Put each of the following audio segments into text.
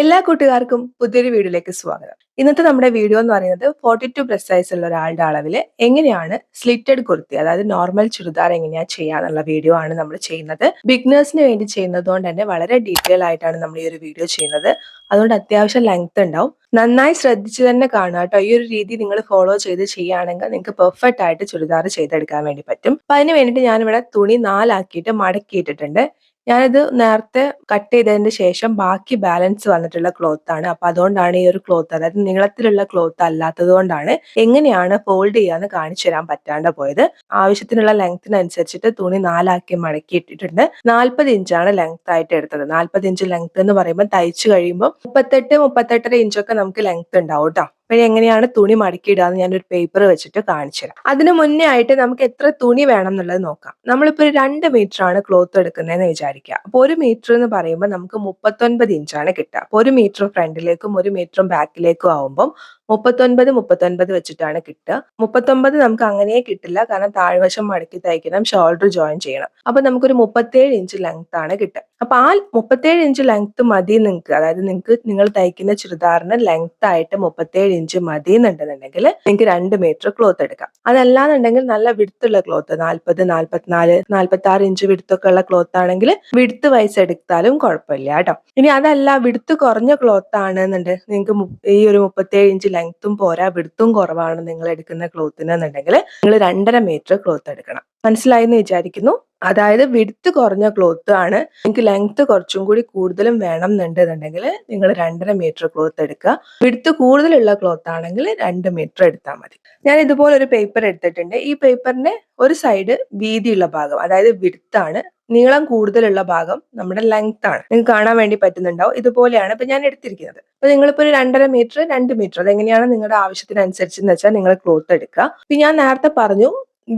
എല്ലാ കൂട്ടുകാർക്കും പുതിയൊരു വീഡിയോയിലേക്ക് സ്വാഗതം. ഇന്നത്തെ നമ്മുടെ വീഡിയോ എന്ന് പറയുന്നത് ഫോർട്ടി ടു പ്ലസ് സൈസ് ഉള്ള ഒരാളുടെ അളവിൽ എങ്ങനെയാണ് സ്ലിറ്റഡ് കുർത്തി അതായത് നോർമൽ ചുരിദാർ എങ്ങനെയാ ചെയ്യാന്നുള്ള വീഡിയോ ആണ് നമ്മൾ ചെയ്യുന്നത്. ബിഗ്നേഴ്സിന് വേണ്ടി ചെയ്യുന്നത് കൊണ്ട് തന്നെ വളരെ ഡീറ്റെയിൽ ആയിട്ടാണ് നമ്മൾ ഈ ഒരു വീഡിയോ ചെയ്യുന്നത്. അതുകൊണ്ട് അത്യാവശ്യം ലെങ്ത് ഉണ്ടാവും. നന്നായി ശ്രദ്ധിച്ച് തന്നെ കാണുക കേട്ടോ. ഈ ഒരു രീതി നിങ്ങൾ ഫോളോ ചെയ്ത് ചെയ്യുകയാണെങ്കിൽ നിങ്ങൾക്ക് പെർഫെക്റ്റ് ആയിട്ട് ചുരിദാർ ചെയ്തെടുക്കാൻ വേണ്ടി പറ്റും. അപ്പൊ അതിന് വേണ്ടിയിട്ട് ഞാനിവിടെ തുണി നാലാക്കിയിട്ട് മടക്കിയിട്ടിട്ടുണ്ട്. ഞാനിത് നേരത്തെ കട്ട് ചെയ്തതിന് ശേഷം ബാക്കി ബാലൻസ് വന്നിട്ടുള്ള ക്ലോത്ത് ആണ്. അപ്പൊ അതുകൊണ്ടാണ് ഈ ഒരു ക്ലോത്ത് അതായത് നീളത്തിലുള്ള ക്ലോത്ത് അല്ലാത്തത് കൊണ്ടാണ് എങ്ങനെയാണ് ഫോൾഡ് ചെയ്യാന്ന് കാണിച്ചു തരാൻ പറ്റാണ്ട് പോയത്. ആവശ്യത്തിനുള്ള ലെങ്ത്തിനനുസരിച്ചിട്ട് തുണി നാലാക്കി മടക്കി ഇട്ടിട്ടുണ്ട്. നാൽപ്പത് ഇഞ്ചാണ് ലെങ്ത് ആയിട്ട് എടുത്തത്. നാൽപ്പത് ഇഞ്ച് ലെങ്ത് എന്ന് പറയുമ്പോൾ തയ്ച്ചു കഴിയുമ്പോൾ മുപ്പത്തെട്ട് മുപ്പത്തെട്ടര ഇഞ്ചൊക്കെ നമുക്ക് ലെങ്ത് ഉണ്ടാവും കേട്ടോ അപ്പൊ എങ്ങനെയാണ് തുണി മടക്കിയിടാന്ന് ഞാനൊരു പേപ്പർ വെച്ചിട്ട് കാണിച്ചു തരാം. അതിന് മുന്നേ ആയിട്ട് നമുക്ക് എത്ര തുണി വേണം എന്നുള്ളത് നോക്കാം. നമ്മളിപ്പോ ഒരു രണ്ട് മീറ്റർ ആണ് ക്ലോത്ത് എടുക്കുന്നതെന്ന് വിചാരിക്കുക. അപ്പൊ ഒരു മീറ്റർ എന്ന് പറയുമ്പോൾ നമുക്ക് മുപ്പത്തൊൻപത് ഇഞ്ചാണ് കിട്ടുക. അപ്പൊ ഒരു മീറ്റർ ഫ്രണ്ടിലേക്കും ഒരു മീറ്ററും ബാക്കിലേക്കും ആവുമ്പം മുപ്പത്തൊൻപത് മുപ്പത്തൊൻപത് വെച്ചിട്ടാണ് കിട്ടുക. മുപ്പത്തൊമ്പത് നമുക്ക് അങ്ങനെ കിട്ടില്ല. കാരണം താഴ്വശം മടക്കി തയ്ക്കണം ഷോൾഡർ ജോയിൻ ചെയ്യണം. അപ്പൊ നമുക്കൊരു മുപ്പത്തേഴ് ഇഞ്ച് ലെങ്ത് ആണ് കിട്ടുക. അപ്പൊ ആ മുപ്പത്തേഴ് ഇഞ്ച് ലെങ്ത് മതി നിങ്ങൾക്ക്. അതായത് നിങ്ങൾക്ക് നിങ്ങൾ തയ്ക്കുന്ന ചുരിദാറിന് ലെങ്ത് ആയിട്ട് മുപ്പത്തേഴ് ഇഞ്ച് മതി എന്നുണ്ടെന്നുണ്ടെങ്കിൽ നിങ്ങൾക്ക് രണ്ട് മീറ്റർ ക്ലോത്ത് എടുക്കാം. അതല്ലാന്നുണ്ടെങ്കിൽ നല്ല വിടുത്തുള്ള ക്ലോത്ത് നാല്പത് നാല്പത്തിനാല് നാല്പത്തി ആറ് ഇഞ്ച് വിടുത്തൊക്കെ ഉള്ള ക്ലോത്ത് ആണെങ്കിൽ വിടുത്ത് വയസ്സ് എടുത്താലും കുഴപ്പമില്ല കേട്ടോ. ഇനി അതല്ല വിടുത്ത് കുറഞ്ഞ ക്ലോത്ത് ആണെന്നുണ്ട്. നിങ്ങൾക്ക് ഈ ഒരു മുപ്പത്തേഴ് ഇഞ്ച് ലെങ്ത്തും പോരാ വിടുത്തും കുറവാണ് നിങ്ങൾ എടുക്കുന്ന ക്ലോത്തിന് എന്നുണ്ടെങ്കിൽ നിങ്ങൾ രണ്ടര മീറ്റർ ക്ലോത്ത് എടുക്കണം. മനസ്സിലായി എന്ന് വിചാരിക്കുന്നു? അതായത് വിടുത്ത് കുറഞ്ഞ ക്ലോത്ത് ആണ് നിങ്ങൾക്ക് ലെങ്ത് കുറച്ചും കൂടി കൂടുതലും വേണം എന്നുണ്ടെന്നുണ്ടെങ്കിൽ നിങ്ങൾ രണ്ടര മീറ്റർ ക്ലോത്ത് എടുക്കുക. വിടുത്ത് കൂടുതലുള്ള ക്ലോത്ത് ആണെങ്കിൽ രണ്ട് മീറ്റർ എടുത്താൽ മതി. ഞാൻ ഇതുപോലെ ഒരു പേപ്പർ എടുത്തിട്ടുണ്ട്. ഈ പേപ്പറിന്റെ ഒരു സൈഡ് വീതിയുള്ള ഭാഗം അതായത് വിടുത്താണ് നീളം കൂടുതലുള്ള ഭാഗം നമ്മുടെ ലെങ്ത് ആണ്. നിങ്ങൾക്ക് കാണാൻ വേണ്ടി പറ്റുന്നുണ്ടാവും. ഇതുപോലെയാണ് ഇപ്പൊ ഞാൻ എടുത്തിരിക്കുന്നത്. അപ്പൊ നിങ്ങളിപ്പോ ഒരു രണ്ടര മീറ്റർ രണ്ട് മീറ്റർ അതെങ്ങനെയാണ് നിങ്ങളുടെ ആവശ്യത്തിനനുസരിച്ച് എന്ന് വെച്ചാൽ നിങ്ങൾ ക്ലോത്ത് എടുക്കുക. ഇപ്പൊ ഞാൻ നേരത്തെ പറഞ്ഞു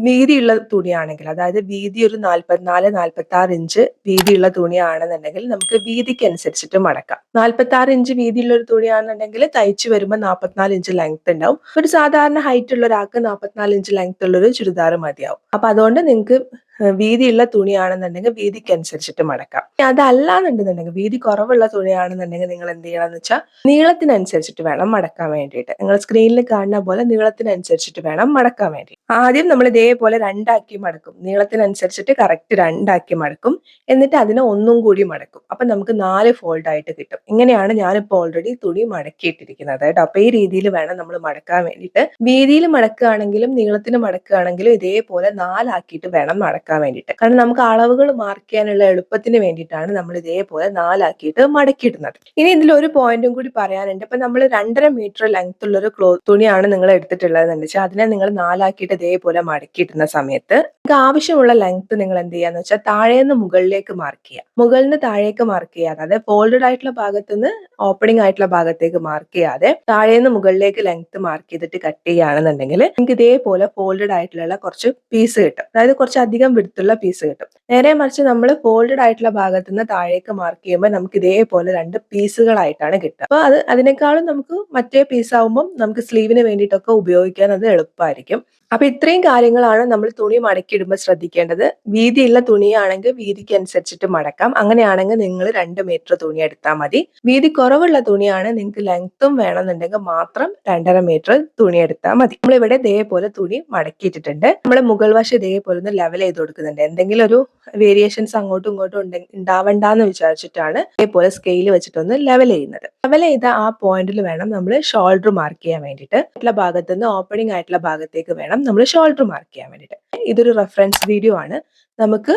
വീതിയുള്ള തുണിയാണെങ്കിൽ അതായത് വീതി ഒരു നാല്പത്തിനാല് നാല്പത്തി ആറ് ഇഞ്ച് വീതിയുള്ള തുണിയാണെന്നുണ്ടെങ്കിൽ നമുക്ക് വീതിക്ക് അനുസരിച്ചിട്ട് മടക്കാം. നാല്പത്തി ആറ് ഇഞ്ച് വീതിയുള്ള ഒരു തുണിയാണെന്നുണ്ടെങ്കിൽ തയ്ച്ചു വരുമ്പോൾ നാൽപ്പത്തിനാല് ഇഞ്ച് ലെങ്ത് ഉണ്ടാവും. ഒരു സാധാരണ ഹൈറ്റ് ഉള്ള ഒരാൾക്ക് നാൽപ്പത്തിനാല് ഇഞ്ച് ലെങ്ത് ഉള്ള ഒരു ചുരിദാർ മതിയാവും. അപ്പൊ അതുകൊണ്ട് നിങ്ങൾക്ക് വീതിയുള്ള തുണിയാണെന്നുണ്ടെങ്കിൽ വീതിക്ക് അനുസരിച്ചിട്ട് മടക്കാം. അതല്ല എന്നുണ്ടെന്നുണ്ടെങ്കിൽ വീതി കുറവുള്ള തുണിയാണെന്നുണ്ടെങ്കിൽ നിങ്ങൾ എന്ത് ചെയ്യണം എന്ന് വെച്ചാൽ നീളത്തിനനുസരിച്ചിട്ട് വേണം മടക്കാൻ വേണ്ടിയിട്ട്. നിങ്ങൾ സ്ക്രീനിൽ കാണുന്ന പോലെ നീളത്തിനനുസരിച്ചിട്ട് വേണം മടക്കാൻ വേണ്ടി. ആദ്യം നമ്മൾ ഇതേപോലെ രണ്ടാക്കി മടക്കും. നീളത്തിനനുസരിച്ചിട്ട് കറക്റ്റ് രണ്ടാക്കി മടക്കും. എന്നിട്ട് അതിനെ ഒന്നും കൂടി മടക്കും. അപ്പൊ നമുക്ക് നാല് ഫോൾഡ് ആയിട്ട് കിട്ടും. ഇങ്ങനെയാണ് ഞാനിപ്പോൾ ഓൾറെഡി തുണി മടക്കിയിട്ടിരിക്കുന്നത് കേട്ടോ. അപ്പൊ ഈ രീതിയിൽ വേണം നമ്മൾ മടക്കാൻ വേണ്ടിയിട്ട്. വീതിയിൽ മടക്കുകയാണെങ്കിലും നീളത്തിന് മടക്കുകയാണെങ്കിലും ഇതേപോലെ നാലാക്കിയിട്ട് വേണം മടക്കാൻ മടക്കാൻ വേണ്ടിയിട്ട്. കാരണം നമുക്ക് അളവുകൾ മാർക്ക് ചെയ്യാനുള്ള എളുപ്പത്തിന് വേണ്ടിയിട്ടാണ് നമ്മൾ ഇതേപോലെ നാലാക്കിയിട്ട് മടക്കിയിടുന്നത്. ഇനി ഇതിൽ ഒരു പോയിന്റും കൂടി പറയാനുണ്ട്. ഇപ്പൊ നമ്മൾ രണ്ടര മീറ്റർ ലെങ്ത് ഉള്ള ഒരു ക്ലോത്ത് തുണിയാണ് നിങ്ങൾ എടുത്തിട്ടുള്ളത് എന്ന് വെച്ചാൽ അതിനെ നിങ്ങൾ നാലാക്കിയിട്ട് ഇതേപോലെ മടക്കിയിടുന്ന സമയത്ത് നിങ്ങൾക്ക് ആവശ്യമുള്ള ലെങ്ത് നിങ്ങൾ എന്ത് ചെയ്യാന്ന് വെച്ചാൽ താഴെ നിന്ന് മുകളിലേക്ക് മാർക്ക് ചെയ്യുക മുകളിൽ നിന്ന് താഴേക്ക് മാർക്ക് ചെയ്യാതെ അതായത് ഫോൾഡഡ് ആയിട്ടുള്ള ഭാഗത്ത് നിന്ന് ഓപ്പണിംഗ് ആയിട്ടുള്ള ഭാഗത്തേക്ക് മാർക്ക് ചെയ്യാതെ താഴെ നിന്ന് മുകളിലേക്ക് ലെങ്ത് മാർക്ക് ചെയ്തിട്ട് കട്ട് ചെയ്യുകയാണെന്നുണ്ടെങ്കിൽ നിങ്ങൾക്ക് ഇതേപോലെ ഫോൾഡഡ് ആയിട്ടുള്ള കുറച്ച് പീസ് കിട്ടും. അതായത് കുറച്ച് അധികം വിടുത്തുള്ള പീസ് കിട്ടും. നേരെ മറിച്ച് നമ്മൾ ഫോൾഡഡ് ആയിട്ടുള്ള ഭാഗത്ത് നിന്ന് താഴേക്ക് മാർക്ക് ചെയ്യുമ്പോൾ നമുക്ക് ഇതേപോലെ രണ്ട് പീസുകളായിട്ടാണ് കിട്ടുക. അപ്പൊ അത് അതിനേക്കാളും നമുക്ക് മറ്റേ പീസ് ആവുമ്പോൾ നമുക്ക് സ്ലീവിന് വേണ്ടിയിട്ടൊക്കെ ഉപയോഗിക്കാൻ അത് എളുപ്പമായിരിക്കും. അപ്പൊ ഇത്രയും കാര്യങ്ങളാണ് നമ്മൾ തുണി മടക്കിയിടുമ്പോൾ ശ്രദ്ധിക്കേണ്ടത് വീതിയുള്ള തുണിയാണെങ്കിൽ വീതിക്ക് അനുസരിച്ചിട്ട് മടക്കാം. അങ്ങനെയാണെങ്കിൽ നിങ്ങൾ രണ്ട് മീറ്റർ തുണി എടുത്താൽ മതി. വീതി കുറവുള്ള തുണിയാണ് നിങ്ങൾക്ക് ലെങ്ത്തും വേണമെന്നുണ്ടെങ്കിൽ മാത്രം രണ്ടര മീറ്റർ തുണി എടുത്താൽ മതി. നമ്മളിവിടെ ഇതേപോലെ തുണി മടക്കിയിട്ടിട്ടുണ്ട്. നമ്മൾ മുകൾ വശം ഇതേപോലെ ഒന്ന് ലെവൽ ചെയ്ത് കൊടുക്കുന്നുണ്ട്. എന്തെങ്കിലും ഒരു വേരിയേഷൻസ് അങ്ങോട്ടും ഇങ്ങോട്ടും ഉണ്ടെങ്കിൽ ഉണ്ടാവണ്ടെന്ന് വിചാരിച്ചിട്ടാണ് ഇതേപോലെ സ്കെയിൽ വെച്ചിട്ടൊന്ന് ലെവൽ ചെയ്യുന്നത്. ലെവൽ ചെയ്ത ആ പോയിന്റിൽ വേണം നമ്മൾ ഷോൾഡർ മാർക്ക് ചെയ്യാൻ വേണ്ടിയിട്ട്. ആയിട്ടുള്ള ഭാഗത്ത് നിന്ന് ഓപ്പണിംഗ് ആയിട്ടുള്ള ഭാഗത്തേക്ക് വേണം നമ്മൾ ഷോൾഡർ മാർക്ക് ചെയ്യാൻ വേണ്ടിയിട്ട്. ഇതൊരു റെഫറൻസ് വീഡിയോ ആണ്. നമുക്ക്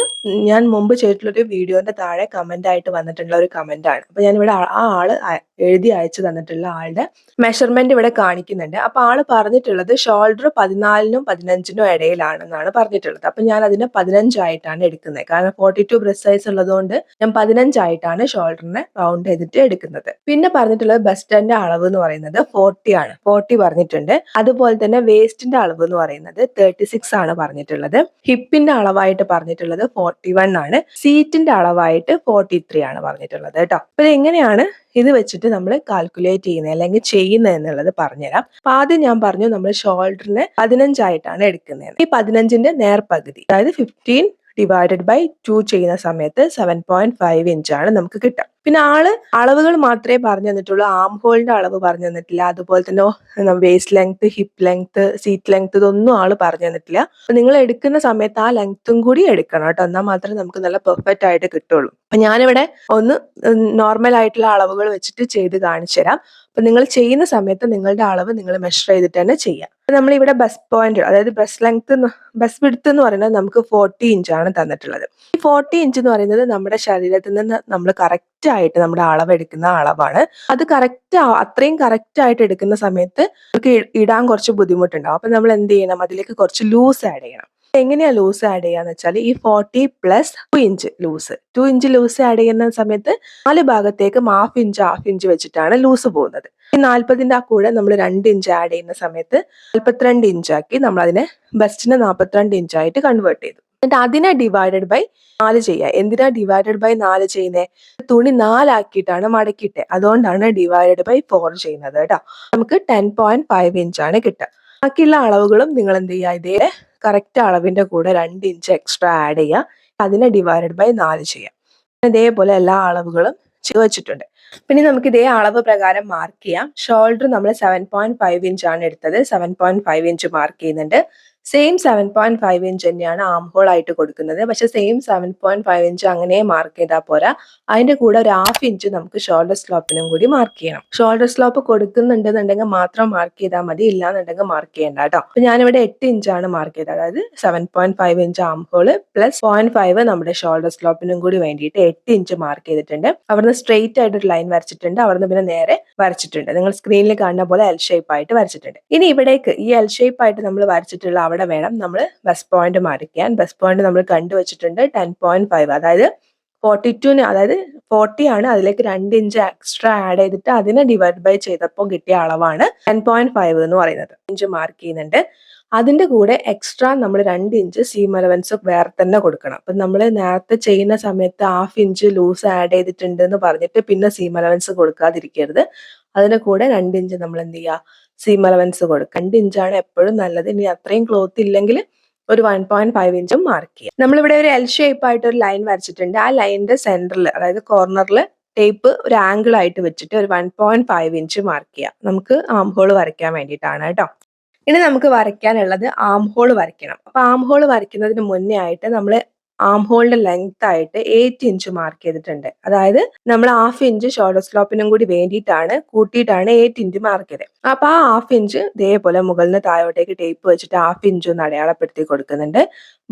ഞാൻ മുമ്പ് ചെയ്തിട്ടുള്ളൊരു വീഡിയോന്റെ താഴെ കമന്റ് ആയിട്ട് വന്നിട്ടുള്ള ഒരു കമന്റ് ആണ്. അപ്പൊ ഞാൻ ഇവിടെ ആ ആൾ എഴുതി അയച്ചു തന്നിട്ടുള്ള ആളുടെ മെഷർമെന്റ് ഇവിടെ കാണിക്കുന്നുണ്ട്. അപ്പൊ ആൾ പറഞ്ഞിട്ടുള്ളത് ഷോൾഡർ പതിനാലിനും പതിനഞ്ചിനും ഇടയിലാണെന്നാണ് പറഞ്ഞിട്ടുള്ളത്. അപ്പൊ ഞാൻ അതിനെ പതിനഞ്ചായിട്ടാണ് എടുക്കുന്നത്. കാരണം ഫോർട്ടി ടു ബ്രസ് സൈസ് ഉള്ളതുകൊണ്ട് ഞാൻ പതിനഞ്ചായിട്ടാണ് ഷോൾഡറിനെ റൗണ്ട് ചെയ്തിട്ട് എടുക്കുന്നത്. പിന്നെ പറഞ്ഞിട്ടുള്ളത് ബസ്റ്റിന്റെ അളവ് എന്ന് പറയുന്നത് ഫോർട്ടി ആണ്. ഫോർട്ടി പറഞ്ഞിട്ടുണ്ട്. അതുപോലെ തന്നെ വേസ്റ്റിന്റെ അളവ് എന്ന് പറയുന്നത് തേർട്ടി സിക്സ് ആണ് പറഞ്ഞിട്ടുള്ളത്. ഹിപ്പിന്റെ അളവായിട്ട് പറഞ്ഞിട്ടുള്ളത് ഫോർട്ടി വൺ ആണ് സീറ്റിന്റെ അളവായിട്ട് ഫോർട്ടി ത്രീ ആണ് പറഞ്ഞിട്ടുള്ളത് കേട്ടോ. അപ്പൊ എങ്ങനെയാണ് ഇത് വെച്ചിട്ട് നമ്മൾ കാൽക്കുലേറ്റ് ചെയ്യുന്നത് അല്ലെങ്കിൽ ചെയ്യുന്നത് എന്നുള്ളത് പറഞ്ഞുതരാം. അപ്പൊ ആദ്യം ഞാൻ പറഞ്ഞു നമ്മൾ ഷോൾഡറിനെ പതിനഞ്ചായിട്ടാണ് എടുക്കുന്നത്. ഈ പതിനഞ്ചിന്റെ നേർപകുതി അതായത് ഫിഫ്റ്റീൻ ഡിവൈഡഡ് ബൈ ടു ചെയ്യുന്ന സമയത്ത് സെവൻ പോയിന്റ് ഫൈവ് ഇഞ്ചാണ് നമുക്ക് കിട്ടുക. പിന്നെ ആൾ അളവുകൾ മാത്രമേ പറഞ്ഞു തന്നിട്ടുള്ളൂ. ആം ഹോളിന്റെ അളവ് പറഞ്ഞു തന്നിട്ടില്ല. അതുപോലെ തന്നെ waist length hip length seat length ഇതൊന്നും ആൾ പറഞ്ഞു തന്നിട്ടില്ല. നിങ്ങൾ എടുക്കുന്ന സമയത്ത് ആ ലെങ്ത്തും കൂടി എടുക്കണം കേട്ടോ. എന്നാൽ മാത്രമേ നമുക്ക് നല്ല പെർഫെക്റ്റ് ആയിട്ട് കിട്ടുള്ളൂ. അപ്പൊ ഞാനിവിടെ ഒന്ന് നോർമൽ ആയിട്ടുള്ള അളവുകൾ വെച്ചിട്ട് ചെയ്ത് കാണിച്ചു തരാം. അപ്പൊ നിങ്ങൾ ചെയ്യുന്ന സമയത്ത് നിങ്ങളുടെ അളവ് നിങ്ങൾ മെഷർ ചെയ്തിട്ട് തന്നെ ചെയ്യാം. നമ്മൾ ഇവിടെ ബസ് പോയിന്റ് അതായത് ബസ് ലെങ്ത് ബസ് വിടുത്ത് എന്ന് പറയുന്നത് നമുക്ക് ഫോർട്ടി ഇഞ്ചാണ് തന്നിട്ടുള്ളത്. ഈ ഫോർട്ടി ഇഞ്ച് എന്ന് പറയുന്നത് നമ്മുടെ ശരീരത്തിൽ നിന്ന് നമ്മൾ കറക്റ്റ് ആയിട്ട് നമ്മുടെ അളവെടുക്കുന്ന അളവാണ്. അത് കറക്റ്റ് അത്രയും കറക്റ്റ് ആയിട്ട് എടുക്കുന്ന സമയത്ത് നമുക്ക് ഇടാൻ കുറച്ച് ബുദ്ധിമുട്ടുണ്ടാവും. അപ്പൊ നമ്മൾ എന്ത് ചെയ്യണം? അതിലേക്ക് കുറച്ച് ലൂസ് ആഡ് ചെയ്യണം. എങ്ങനെയാ ലൂസ് ആഡ് ചെയ്യാന്ന് വെച്ചാൽ ഈ forty plus two inch loose. Two inch loose add ചെയ്യുന്ന സമയത്ത് നാല് ഭാഗത്തേക്ക് ഹാഫ് ഇഞ്ച് ഹാഫ് ഇഞ്ച് വെച്ചിട്ടാണ് ലൂസ് പോകുന്നത്. ഈ നാൽപ്പതിന്റെ ആ കൂടെ നമ്മൾ രണ്ട് ഇഞ്ച് ആഡ് ചെയ്യുന്ന സമയത്ത് നാൽപ്പത്തിരണ്ട് ഇഞ്ചാക്കി നമ്മൾ അതിനെ ബെസ്റ്റിന് നാൽപ്പത്തിരണ്ട് ഇഞ്ചായിട്ട് കൺവേർട്ട് ചെയ്തു. എന്നിട്ട് അതിനെ ഡിവൈഡഡ് ബൈ നാല് ചെയ്യുക. എന്തിനാ ഡിവൈഡഡ് ബൈ നാല് ചെയ്യുന്നത് തുണി നാലാക്കിയിട്ടാണ് മടക്കിയിട്ട്. അതുകൊണ്ടാണ് ഡിവൈഡഡ് ബൈ ഫോർ ചെയ്യുന്നത് കേട്ടോ. നമുക്ക് ടെൻ പോയിന്റ് ഫൈവ് ഇഞ്ചാണ് കിട്ടുക. ബാക്കിയുള്ള അളവുകളും നിങ്ങൾ എന്ത് ചെയ്യുക? ഇതേ കറക്റ്റ് അളവിന്റെ കൂടെ രണ്ട് ഇഞ്ച് എക്സ്ട്രാ ആഡ് ചെയ്യുക. അതിനെ ഡിവൈഡഡ് ബൈ നാല് ചെയ്യാം ഇതേപോലെ എല്ലാ അളവുകളും വെച്ചിട്ടുണ്ട്. പിന്നെ നമുക്ക് ഇതേ അളവ് പ്രകാരം മാർക്ക് ചെയ്യാം. ഷോൾഡർ നമ്മൾ സെവൻ പോയിന്റ് ഫൈവ് ഇഞ്ച് ആണ് എടുത്തത്. Seven point five inch mark ചെയ്യുന്നുണ്ട്. Same seven point five inch തന്നെയാണ് ആം ഹോൾ ആയിട്ട് കൊടുക്കുന്നത്. പക്ഷെ same seven point five inch അങ്ങനെ മാർക്ക് ചെയ്താൽ പോരാ. അതിന്റെ കൂടെ ഒരു ഹാഫ് ഇഞ്ച് നമുക്ക് ഷോൾഡർ സ്ലോപ്പിനും കൂടി മാർക്ക് ചെയ്യണം. ഷോൾഡർ സ്ലോപ്പ് കൊടുക്കുന്നുണ്ടെന്നുണ്ടെങ്കിൽ മാത്രം മാർക്ക് ചെയ്താൽ മതി. ഇല്ലാന്നുണ്ടെങ്കിൽ മാർക്ക് ചെയ്യേണ്ട കേട്ടോ. അപ്പൊ ഞാനിവിടെ എട്ട് ഇഞ്ചാണ് മാർക്ക് ചെയ്തത്. അതായത് seven point five inch arm hole plus point five നമ്മുടെ ഷോൾഡർ സ്ലോപ്പിനും കൂടി വേണ്ടിയിട്ട് എട്ട് ഇഞ്ച് മാർക്ക് ചെയ്തിട്ടുണ്ട്. അവിടുന്ന് സ്ട്രെയിറ്റ് ആയിട്ട് ഒരു ലൈൻ വരച്ചിട്ടുണ്ട്. അവിടുന്ന് പിന്നെ നേരെ വരച്ചിട്ടുണ്ട്. നിങ്ങൾ സ്ക്രീനിൽ കാണുന്ന പോലെ എൽ ഷേപ്പ് ആയിട്ട് വരച്ചിട്ടുണ്ട്. ഇനി ഇവിടേക്ക് ഈ എൽ ഷേപ്പ് ആയിട്ട് നമ്മൾ വരച്ചിട്ടുള്ള വേണം നമ്മൾ ബസ് പോയിന്റ് മാറിക്കാൻ. ബസ് പോയിന്റ് നമ്മൾ കണ്ടുവച്ചിട്ടുണ്ട് ടെൻ പോയിന്റ് ഫൈവ് അതായത് ഫോർട്ടി ടുന് അതായത് ഫോർട്ടി ആണ്. അതിലേക്ക് രണ്ട് ഇഞ്ച് എക്സ്ട്രാ ആഡ് ചെയ്തിട്ട് അതിനെ ഡിവൈഡ് ബൈ ചെയ്തപ്പോൾ കിട്ടിയ അളവാണ് ടെൻ പോയിന്റ് ഫൈവ് എന്ന് പറയുന്നത്. ഇഞ്ച് മാർക്ക് ചെയ്യുന്നുണ്ട്. അതിന്റെ കൂടെ എക്സ്ട്രാ നമ്മൾ രണ്ട് ഇഞ്ച് സീം അലവൻസ് വേറെ തന്നെ കൊടുക്കണം. അപ്പൊ നമ്മൾ നേരത്തെ ചെയ്യുന്ന സമയത്ത് ഹാഫ് ഇഞ്ച് ലൂസ് ആഡ് ചെയ്തിട്ടുണ്ട് എന്ന് പറഞ്ഞിട്ട് പിന്നെ സീം അലവൻസ് കൊടുക്കാതിരിക്കരുത്. അതിന്റെ കൂടെ രണ്ട് ഇഞ്ച് നമ്മൾ എന്ത് ചെയ്യുക? സീം അലവൻസ് കൊടുക്കുക രണ്ട് ഇഞ്ചാണ് എപ്പോഴും നല്ലത്. ഇനി അത്രയും ക്ലോത്ത് ഇല്ലെങ്കിൽ ഒരു വൺ പോയിന്റ് ഫൈവ് ഇഞ്ചും മാർക്ക് ചെയ്യാം. നമ്മളിവിടെ ഒരു എൽ ഷേപ്പ് ആയിട്ട് ഒരു ലൈൻ വരച്ചിട്ടുണ്ട്. ആ ലൈനിന്റെ സെന്ററിൽ അതായത് കോർണറിൽ ടേപ്പ് ഒരു ആംഗിൾ ആയിട്ട് വെച്ചിട്ട് ഒരു one point five inch mark ചെയ്യാം. നമുക്ക് ആം ഹോൾ വരയ്ക്കാൻ വേണ്ടിയിട്ടാണ് കേട്ടോ. ഇനി നമുക്ക് വരയ്ക്കാനുള്ളത് ആം ഹോൾ വരയ്ക്കണം. അപ്പൊ ആം ഹോൾ വരയ്ക്കുന്നതിന് മുന്നേ ആയിട്ട് നമ്മൾ ആം ഹോളിന്റെ ലെങ്ത് ആയിട്ട് എയ്റ്റ് ഇഞ്ച് മാർക്ക് ചെയ്തിട്ടുണ്ട്. അതായത് നമ്മൾ ഹാഫ് ഇഞ്ച് ഷോൾഡർ സ്ലോപ്പിനും കൂടി വേണ്ടിയിട്ടാണ് കൂട്ടിയിട്ടാണ് എയ്റ്റ് ഇഞ്ച് മാർക്ക് ചെയ്തത് അപ്പൊ ആ ഹാഫ് ഇഞ്ച് ഇതേപോലെ മുകളിൽ നിന്ന് താഴോട്ടേക്ക് ടേപ്പ് വെച്ചിട്ട് ഹാഫ് ഇഞ്ച് ഒന്ന് അടയാളപ്പെടുത്തി കൊടുക്കുന്നുണ്ട്.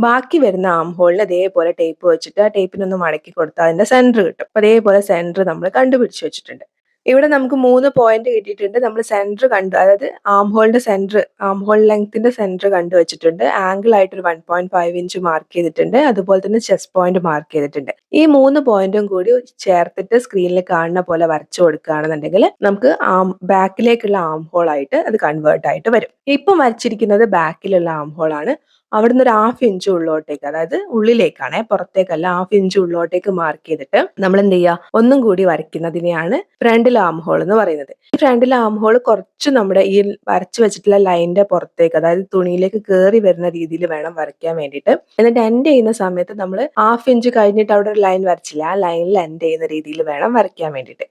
ബാക്കി വരുന്ന ആം ഹോളിന് ഇതേപോലെ ടേപ്പ് വെച്ചിട്ട് ആ ടേപ്പിനൊന്ന് മടക്കി കൊടുത്താൽ അതിന്റെ സെന്റർ കിട്ടും. അതേപോലെ സെന്റർ നമ്മൾ കണ്ടുപിടിച്ച് വെച്ചിട്ടുണ്ട്. ഇവിടെ നമുക്ക് മൂന്ന് പോയിന്റ് കിട്ടിയിട്ടുണ്ട്. നമ്മൾ സെന്റർ കണ്ടു. അതായത് ആം ഹോളിന്റെ സെന്റർ ആം ഹോൾ ലെങ്ത്തിന്റെ സെന്റർ കണ്ടു വെച്ചിട്ടുണ്ട്. ആംഗിൾ ആയിട്ട് ഒരു one point five inch mark ചെയ്തിട്ടുണ്ട്. അതുപോലെ തന്നെ ചെസ്റ്റ് പോയിന്റ് മാർക്ക് ചെയ്തിട്ടുണ്ട്. ഈ മൂന്ന് പോയിന്റും കൂടി ചേർത്തിട്ട് സ്ക്രീനിൽ കാണുന്ന പോലെ വരച്ചു കൊടുക്കുകയാണെന്നുണ്ടെങ്കിൽ നമുക്ക് ആം ബാക്കിലേക്കുള്ള ആം ഹോൾ ആയിട്ട് അത് കൺവേർട്ട് ആയിട്ട് വരും. ഇപ്പം വരച്ചിരിക്കുന്നത് ബാക്കിലുള്ള ആം ഹോൾ ആണ്. അവിടുന്ന് ഒരു ഹാഫ് ഇഞ്ച് ഉള്ളോട്ടേക്ക് അതായത് ഉള്ളിലേക്കാണേ പുറത്തേക്കല്ല ഹാഫ് ഇഞ്ച് ഉള്ളോട്ടേക്ക് മാർക്ക് ചെയ്തിട്ട് നമ്മൾ എന്ത് ചെയ്യുക ഒന്നും കൂടി വരയ്ക്കുന്നതിനെയാണ് ഫ്രണ്ടിൽ ആം ഹോൾ എന്ന് പറയുന്നത്. ഈ ഫ്രണ്ടിൽ ആം ഹോൾ കുറച്ച് നമ്മുടെ ഈ വരച്ചു വെച്ചിട്ടുള്ള ലൈനിന്റെ പുറത്തേക്ക് അതായത് തുണിയിലേക്ക് കയറി വരുന്ന രീതിയിൽ വേണം വരയ്ക്കാൻ വേണ്ടിയിട്ട്. എന്നിട്ട് എൻഡ് ചെയ്യുന്ന സമയത്ത് നമ്മൾ ഹാഫ് ഇഞ്ച് കഴിഞ്ഞിട്ട് അവിടെ ഒരു ലൈൻ വരച്ചില്ല ആ ലൈനിൽ എൻഡ് ചെയ്യുന്ന രീതിയിൽ വേണം വരയ്ക്കാൻ വേണ്ടിയിട്ട്.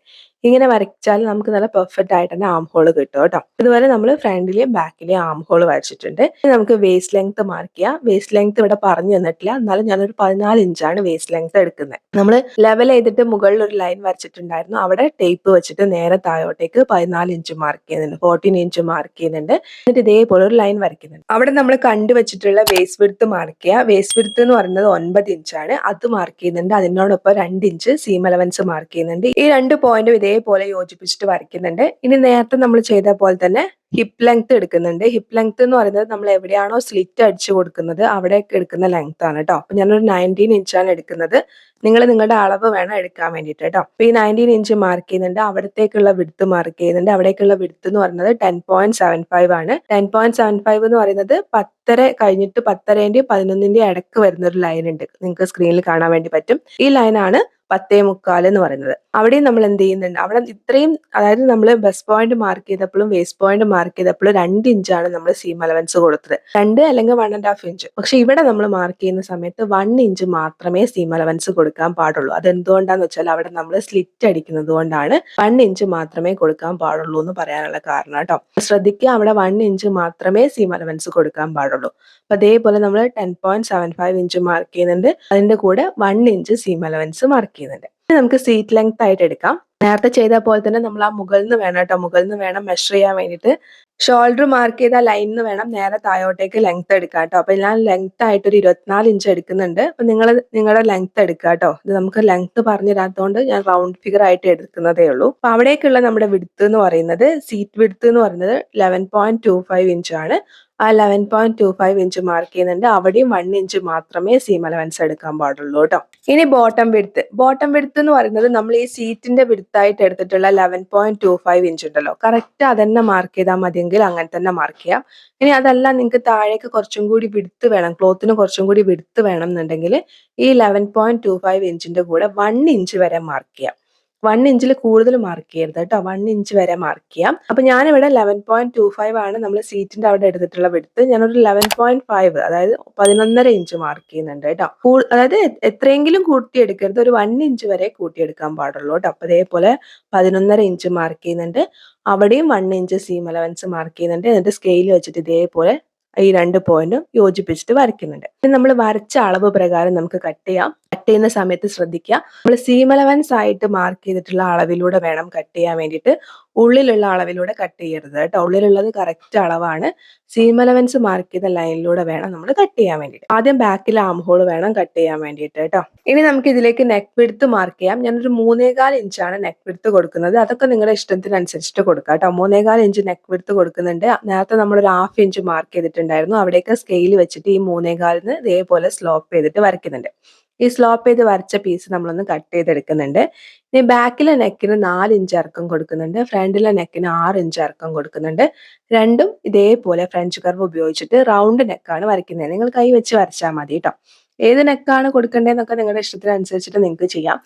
ഇങ്ങനെ വരച്ചാൽ നമുക്ക് നല്ല പെർഫെക്റ്റ് ആയിട്ട് തന്നെ ആം ഹോൾ കിട്ടും കേട്ടോ. ഇതുപോലെ നമ്മൾ ഫ്രണ്ടിലെയും ബാക്കിലെയും ആം ഹോൾ വരച്ചിട്ടുണ്ട്. ഇനി നമുക്ക് വേസ്റ്റ് ലെങ്ത് മാർക്ക് ചെയ്യാം. വേസ്റ്റ് ലെങ്ത് ഇവിടെ പറഞ്ഞു തന്നിട്ടില്ല. എന്നാലും ഞാനൊരു പതിനാല് ഇഞ്ചാണ് വേസ്റ്റ് ലെങ്ത് എടുക്കുന്നത്. നമ്മൾ ലെവൽ ചെയ്തിട്ട് മുകളിൽ ഒരു ലൈൻ വരച്ചിട്ടുണ്ടായിരുന്നു. അവിടെ ടേപ്പ് വെച്ചിട്ട് നേരെ താഴോട്ടേക്ക് പതിനാല് ഇഞ്ച് മാർക്ക് ചെയ്യുന്നുണ്ട്. ഫോർട്ടീൻ ഇഞ്ച് മാർക്ക് ചെയ്യുന്നുണ്ട്. എന്നിട്ട് ഇതേപോലെ ഒരു ലൈൻ വരയ്ക്കുന്നുണ്ട്. അവിടെ നമ്മൾ കണ്ടുവച്ചിട്ടുള്ള വേസ്റ്റ് വിടുത്ത് മാർക്ക് ചെയ്യുക വേസ്റ്റ് വിടുത്ത് എന്ന് പറയുന്നത് ഒൻപത് ഇഞ്ചാണ് അത് മാർക്ക് ചെയ്യുന്നുണ്ട്. അതിനോടൊപ്പം രണ്ട് ഇഞ്ച് സീം അലവൻസ് മാർക്ക് ചെയ്യുന്നുണ്ട്. ഈ രണ്ട് പോയിന്റും ഇതേപോലെ യോജിപ്പിച്ചിട്ട് വരയ്ക്കുന്നുണ്ട്. ഇനി നേരത്തെ നമ്മൾ ചെയ്ത പോലെ തന്നെ ഹിപ്പ് ലെങ്ത് എടുക്കുന്നുണ്ട്. ഹിപ്പ് ലെങ്ത് എന്ന് പറയുന്നത് നമ്മൾ എവിടെയാണോ സ്ലിറ്റ് അടിച്ചു കൊടുക്കുന്നത് അവിടെയൊക്കെ എടുക്കുന്ന ലെങ്ത് ആണ് കേട്ടോ അപ്പൊ ഞാനൊരു നയന്റീൻ ഇഞ്ചാണ് എടുക്കുന്നത്. നിങ്ങൾ നിങ്ങളുടെ അളവ് വേണം എടുക്കാൻ വേണ്ടിയിട്ട് കേട്ടോ അപ്പൊ ഈ നയന്റീൻ ഇഞ്ച് മാർക്ക് ചെയ്യുന്നുണ്ട്. അവിടത്തേക്കുള്ള വിടുത്ത് മാർക്ക് ചെയ്യുന്നുണ്ട്. അവിടേക്കുള്ള വിടുത്ത് എന്ന് പറയുന്നത് ടെൻ പോയിന്റ് സെവൻ ഫൈവ് ആണ്. ടെൻ പോയിന്റ് സെവൻ ഫൈവ് എന്ന് പറയുന്നത് പത്തര കഴിഞ്ഞിട്ട് പത്തരേന്റെയും പതിനൊന്നിന്റെയും ഇടയ്ക്ക് വരുന്ന ഒരു ലൈൻ ഉണ്ട്. നിങ്ങൾക്ക് സ്ക്രീനിൽ കാണാൻ വേണ്ടി പറ്റും. ഈ ലൈനാണ് പത്തേ മുക്കാൽ എന്ന് പറയുന്നത്. അവിടെയും നമ്മൾ എന്ത് ചെയ്യുന്നുണ്ട്? അവിടെ ഇത്രയും അതായത് നമ്മൾ ബസ് പോയിന്റ് മാർക്ക് ചെയ്തപ്പോഴും വേസ്റ്റ് പോയിന്റ് മാർക്ക് ചെയ്തപ്പോഴും രണ്ട് ഇഞ്ചാണ് നമ്മൾ സീം അലവൻസ് കൊടുത്തത്. രണ്ട് അല്ലെങ്കിൽ വൺ ആൻഡ് ഹാഫ് ഇഞ്ച് പക്ഷെ ഇവിടെ നമ്മൾ മാർക്ക് ചെയ്യുന്ന സമയത്ത് വൺ ഇഞ്ച് മാത്രമേ സീം അലവൻസ് കൊടുക്കാൻ പാടുള്ളൂ. അത് എന്തുകൊണ്ടാന്ന് വെച്ചാൽ അവിടെ നമ്മൾ സ്ലിറ്റ് അടിക്കുന്നത് കൊണ്ടാണ് വൺ ഇഞ്ച് മാത്രമേ കൊടുക്കാൻ പാടുള്ളൂ എന്ന് പറയാനുള്ള കാരണം കേട്ടോ. ശ്രദ്ധിക്കുക അവിടെ വൺ ഇഞ്ച് മാത്രമേ സീം അലവൻസ് കൊടുക്കാൻ പാടുള്ളൂ. അപ്പൊ അതേപോലെ നമ്മൾ ten point seven five inch mark ചെയ്യുന്നുണ്ട്. അതിന്റെ കൂടെ one inch seam allowance mark ചെയ്യുന്നുണ്ട്. നമുക്ക് സീറ്റ് ലെങ്ത് ആയിട്ട് എടുക്കാം. നേരത്തെ ചെയ്ത പോലെ തന്നെ നമ്മൾ ആ മുകളിൽ നിന്ന് വേണം കേട്ടോ. മുകളിൽ നിന്ന് വേണം മെഷർ ചെയ്യാൻ വേണ്ടിയിട്ട്. ഷോൾഡർ മാർക്ക് ചെയ്ത ലൈനിൽ നിന്ന് വേണം നേരെ താഴോട്ടേക്ക് ലെങ്ത് എടുക്കാം കേട്ടോ. അപ്പൊ ഞാൻ ലെങ്ത് ആയിട്ട് ഒരു ഇരുപത്തിനാല് ഇഞ്ച് എടുക്കുന്നുണ്ട്. അപ്പൊ നിങ്ങൾ നിങ്ങളുടെ ലെങ്ത് എടുക്കുക കേട്ടോ. ഇത് നമുക്ക് ലെങ്ത് പറഞ്ഞു തരാത്തതുകൊണ്ട് ഞാൻ റൗണ്ട് ഫിഗർ ആയിട്ട് എടുക്കുന്നതേ ഉള്ളൂ. അപ്പൊ അവിടേക്കുള്ള നമ്മുടെ വിടുത്ത് എന്ന് പറയുന്നത് സീറ്റ് വിടുത്ത് എന്ന് പറയുന്നത് eleven point two five inch ആണ്. Eleven point two five inch mark ചെയ്യുന്നുണ്ട്. അവിടെയും വൺ ഇഞ്ച് മാത്രമേ സീം അലവൻസ് എടുക്കാൻ പാടുള്ളൂ കേട്ടോ. ഇനി ബോട്ടം വിടുത്ത് ബോട്ടം വിടുത്ത് എന്ന് പറയുന്നത് നമ്മൾ ഈ സീറ്റിന്റെ വിടുത്തായിട്ട് എടുത്തിട്ടുള്ള eleven point two five inch ഉണ്ടല്ലോ. കറക്റ്റ് അതന്നെ മാർക്ക് ചെയ്താൽ മതിയെങ്കിൽ അങ്ങനെ തന്നെ മാർക്ക് ചെയ്യാം. ഇനി അതല്ല നിങ്ങൾക്ക് താഴേക്ക് കുറച്ചും കൂടി വിടുത്ത് വേണം. ക്ലോത്തിന് കുറച്ചും കൂടി വിടുത്ത് വേണം എന്നുണ്ടെങ്കിൽ ഈ ലെവൻ പോയിന്റ് ടു ഫൈവ് ഇഞ്ചിന്റെ കൂടെ വൺ ഇഞ്ച് വരെ മാർക്ക് ചെയ്യാം. വൺ ഇഞ്ചിൽ കൂടുതൽ മാർക്ക് ചെയ്യരുത് കേട്ടോ. വൺ ഇഞ്ച് വരെ മാർക്ക് ചെയ്യാം. അപ്പൊ ഞാനിവിടെ ലെവൻ പോയിന്റ് ടു ഫൈവ് ആണ് നമ്മൾ സീറ്റിന്റെ അവിടെ എടുത്തിട്ടുള്ള വിടുത്ത് ഞാനൊരു ലെവൻ പോയിന്റ് ഫൈവ് അതായത് പതിനൊന്നര ഇഞ്ച് മാർക്ക് ചെയ്യുന്നുണ്ട് കേട്ടോ. അതായത് എത്രയെങ്കിലും കൂട്ടിയെടുക്കരുത്. ഒരു വൺ ഇഞ്ച് വരെ കൂട്ടിയെടുക്കാൻ പാടുള്ളൂ കേട്ടോ. അപ്പൊ അതേപോലെ പതിനൊന്നര ഇഞ്ച് മാർക്ക് ചെയ്യുന്നുണ്ട്. അവിടെയും one inch seam allowance mark ചെയ്യുന്നുണ്ട്. എന്നിട്ട് സ്കെയിൽ വെച്ചിട്ട് ഇതേപോലെ ഈ രണ്ട് പോയിന്റും യോജിപ്പിച്ചിട്ട് വരയ്ക്കുന്നുണ്ട്. നമ്മൾ വരച്ച അളവ് പ്രകാരം നമുക്ക് കട്ട് ചെയ്യാം. കട്ട് ചെയ്യുന്ന സമയത്ത് ശ്രദ്ധിക്കുക. നമ്മൾ സീം അലവൻസ് ആയിട്ട് മാർക്ക് ചെയ്തിട്ടുള്ള അളവിലൂടെ വേണം കട്ട് ചെയ്യാൻ വേണ്ടിയിട്ട്. ഉള്ളിലുള്ള അളവിലൂടെ കട്ട് ചെയ്യരുത് കേട്ടോ. ഉള്ളിലുള്ളത് കറക്റ്റ് അളവാണ്. സീം അലവൻസ് മാർക്ക് ചെയ്ത ലൈനിലൂടെ വേണം നമ്മൾ കട്ട് ചെയ്യാൻ വേണ്ടിയിട്ട്. ആദ്യം ബാക്കിൽ ആം ഹോൾ വേണം കട്ട് ചെയ്യാൻ വേണ്ടിയിട്ട് കേട്ടോ. ഇനി നമുക്ക് ഇതിലേക്ക് നെക്ക് വിടുത്ത് മാർക്ക് ചെയ്യാം. ഞാനൊരു മൂന്നേകാൽ ഇഞ്ചാണ് നെക്ക് വിടുത്ത് കൊടുക്കുന്നത്. അതൊക്കെ നിങ്ങളുടെ ഇഷ്ടത്തിനനുസരിച്ചിട്ട് കൊടുക്കാം കേട്ടോ. മൂന്നേകാൽ ഇഞ്ച് നെക്ക് വിടുത്ത് കൊടുക്കുന്നുണ്ട്. നേരത്തെ നമ്മൾ ഒരു ഹാഫ് ഇഞ്ച് മാർക്ക് ചെയ്തിട്ടുണ്ടായിരുന്നു. അവിടേക്ക് സ്കെയിൽ വെച്ചിട്ട് ഈ മൂന്നേകാലിന് ഇതേപോലെ സ്ലോപ്പ് ചെയ്തിട്ട് വരയ്ക്കുന്നുണ്ട്. ഈ സ്ലോപ്പ് ചെയ്ത് വരച്ച പീസ് നമ്മളൊന്ന് കട്ട് ചെയ്തെടുക്കുന്നുണ്ട്. ഇനി ബാക്കിലെ നെക്കിന് നാല് ഇഞ്ച് ഇറക്കം കൊടുക്കുന്നുണ്ട്. ഫ്രണ്ടിലെ നെക്കിന് ആറ് ഇഞ്ച് ഇറക്കം കൊടുക്കുന്നുണ്ട്. രണ്ടും ഇതേപോലെ ഫ്രഞ്ച് കർവ് ഉപയോഗിച്ചിട്ട് റൗണ്ട് നെക്കാണ് വരയ്ക്കുന്നത്. നിങ്ങൾ കൈ വെച്ച് വരച്ചാൽ മതി കേട്ടോ ഏത് നെക്കാണ് കൊടുക്കേണ്ടതെന്നൊക്കെ നിങ്ങളുടെ ഇഷ്ടത്തിനനുസരിച്ചിട്ട് നിങ്ങൾക്ക് ചെയ്യാം.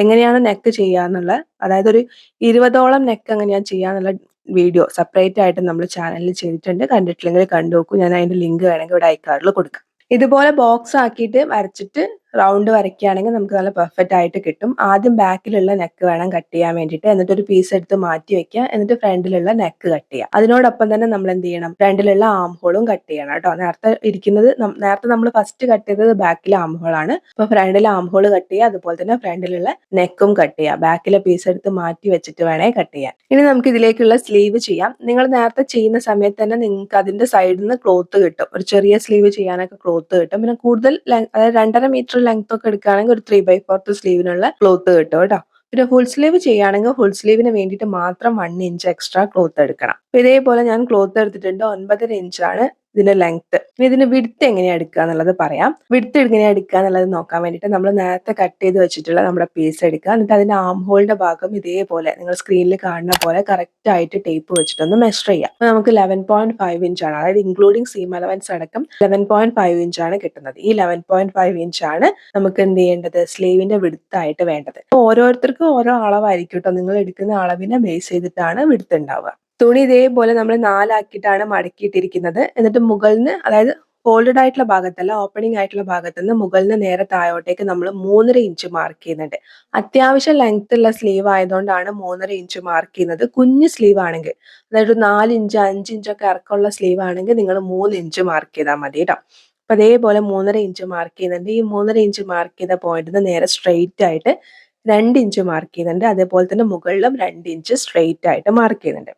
എങ്ങനെയാണ് നെക്ക് ചെയ്യാന്നുള്ള അതായത് ഒരു ഇരുപതോളം നെക്ക് എങ്ങനെയാണ് ചെയ്യാന്നുള്ള വീഡിയോ സെപ്പറേറ്റ് ആയിട്ട് നമ്മൾ ചാനലിൽ ചെയ്തിട്ടുണ്ട്. കണ്ടിട്ടില്ലെങ്കിൽ കണ്ടു നോക്കൂ. ഞാൻ അതിന്റെ ലിങ്ക് വേണമെങ്കിൽ ഇവിടെ ഐക്കാർഡിൽ കൊടുക്കാം. ഇതുപോലെ ബോക്സ് ആക്കിയിട്ട് വരച്ചിട്ട് റൗണ്ട് വരയ്ക്കുകയാണെങ്കിൽ നമുക്ക് നല്ല പെർഫെക്റ്റ് ആയിട്ട് കിട്ടും. ആദ്യം ബാക്കിലുള്ള നെക്ക് വേണം കട്ട് ചെയ്യാൻ വേണ്ടിയിട്ട്. എന്നിട്ട് ഒരു പീസ് എടുത്ത് മാറ്റി വെക്കുക. എന്നിട്ട് ഫ്രണ്ടിലുള്ള നെക്ക് കട്ട് ചെയ്യുക. അതിനോടൊപ്പം തന്നെ നമ്മൾ എന്ത് ചെയ്യണം? ഫ്രണ്ടിലുള്ള ആം ഹോളും കട്ട് ചെയ്യണം കേട്ടോ. നേരത്തെ ഇരിക്കുന്നത് നേരത്തെ നമ്മൾ ഫസ്റ്റ് കട്ട് ചെയ്തത് ബാക്കിലെ ആം ഹോളാണ് അപ്പൊ ഫ്രണ്ടിലെ ആം ഹോൾ കട്ട് ചെയ്യുക. അതുപോലെ തന്നെ ഫ്രണ്ടിലുള്ള നെക്കും കട്ട് ചെയ്യുക. ബാക്കിലെ പീസ് എടുത്ത് മാറ്റി വെച്ചിട്ട് വേണേ കട്ട് ചെയ്യാൻ. ഇനി നമുക്ക് ഇതിലേക്കുള്ള സ്ലീവ് ചെയ്യാം. നിങ്ങൾ നേരത്തെ ചെയ്യുന്ന സമയത്ത് തന്നെ നിങ്ങൾക്ക് അതിന്റെ സൈഡിൽ നിന്ന് ക്ലോത്ത് കിട്ടും. ഒരു ചെറിയ സ്ലീവ് ചെയ്യാനൊക്കെ ക്ലോത്ത് കിട്ടും. പിന്നെ കൂടുതൽ അതായത് രണ്ടര മീറ്റർ ലെങ്ത് ഒക്കെ എടുക്കുകയാണെങ്കിൽ ഒരു ത്രീ ബൈ ഫോർത്ത് സ്ലീവിനുള്ള ക്ലോത്ത് കിട്ടും കേട്ടോ. പിന്നെ ഫുൾ സ്ലീവ് ചെയ്യുകയാണെങ്കിൽ ഫുൾ സ്ലീവിന് വേണ്ടിയിട്ട് മാത്രം വൺ ഇഞ്ച് എക്സ്ട്രാ ക്ലോത്ത് എടുക്കണം. ഇതേപോലെ ഞാൻ ക്ലോത്ത് എടുത്തിട്ടുണ്ട്. ഒൻപതര ഇഞ്ചാണ് ഇതിന്റെ ലെങ്ത് ഇനി വിടുത്ത് എങ്ങനെയാണ് എടുക്കുക എന്നുള്ളത് പറയാം. വിടുത്ത് എങ്ങനെയാണ് എടുക്കുക എന്നുള്ളത് നോക്കാൻ വേണ്ടിയിട്ട് നമ്മൾ നേരത്തെ കട്ട് ചെയ്ത് വെച്ചിട്ടുള്ള നമ്മുടെ പീസ് എടുക്കുക. എന്നിട്ട് അതിന്റെ ആം ഹോളിന്റെ ഭാഗം ഇതേപോലെ നിങ്ങൾ സ്ക്രീനിൽ കാണുന്ന പോലെ കറക്റ്റ് ആയിട്ട് ടേപ്പ് വെച്ചിട്ടൊന്ന് മെഷർ ചെയ്യാം അപ്പൊ നമുക്ക് ലെവൻ പോയിന്റ് ഫൈവ് ഇഞ്ച് ആണ്. അതായത് ഇൻക്ലൂഡിംഗ് സീം അലവൻസ് അടക്കം ലെവൻ പോയിന്റ് ഫൈവ് ഇഞ്ച് ആണ് കിട്ടുന്നത്. ഈ ലെവൻ പോയിന്റ് ഫൈവ് ഇഞ്ച് ആണ് നമുക്ക് എന്ത് ചെയ്യേണ്ടത്? സ്ലീവിന്റെ വിടുത്തായിട്ട് വേണ്ടത്. ഓരോരുത്തർക്കും ഓരോ അളവായിരിക്കും കേട്ടോ നിങ്ങൾ എടുക്കുന്ന അളവിനെ ബേസ് ചെയ്തിട്ടാണ് വിടുത്ത് ഉണ്ടാവുക. തുണി ഇതേപോലെ നമ്മൾ നാലാക്കിയിട്ടാണ് മടക്കിയിട്ടിരിക്കുന്നത്. എന്നിട്ട് മുകളിൽ നിന്ന് അതായത് ഫോൾഡഡ് ആയിട്ടുള്ള ഭാഗത്തല്ല ഓപ്പണിംഗ് ആയിട്ടുള്ള ഭാഗത്ത് നിന്ന് മുകളിൽ നിന്ന് നേരെ താഴോട്ടേക്ക് നമ്മൾ മൂന്നര ഇഞ്ച് മാർക്ക് ചെയ്യുന്നുണ്ട്. അത്യാവശ്യം ലെങ്ത് ഉള്ള സ്ലീവ് ആയതുകൊണ്ടാണ് മൂന്നര ഇഞ്ച് മാർക്ക് ചെയ്യുന്നത്. കുഞ്ഞ് സ്ലീവ് ആണെങ്കിൽ അതായത് നാല് ഇഞ്ച് അഞ്ച് ഇഞ്ചൊക്കെ ഇറക്കമുള്ള സ്ലീവ് ആണെങ്കിൽ നിങ്ങൾ മൂന്ന് ഇഞ്ച് മാർക്ക് ചെയ്താൽ മതി കേട്ടോ അപ്പൊ അതേപോലെ മൂന്നര ഇഞ്ച് മാർക്ക് ചെയ്യുന്നുണ്ട്. ഈ മൂന്നര ഇഞ്ച് മാർക്ക് ചെയ്ത പോയിന്റിൽ നിന്ന് നേരെ സ്ട്രെയിറ്റ് ആയിട്ട് രണ്ട് ഇഞ്ച് മാർക്ക് ചെയ്യുന്നുണ്ട്. അതേപോലെ തന്നെ മുകളിലും രണ്ട് ഇഞ്ച് സ്ട്രെയിറ്റ് ആയിട്ട് മാർക്ക് ചെയ്യുന്നുണ്ട്.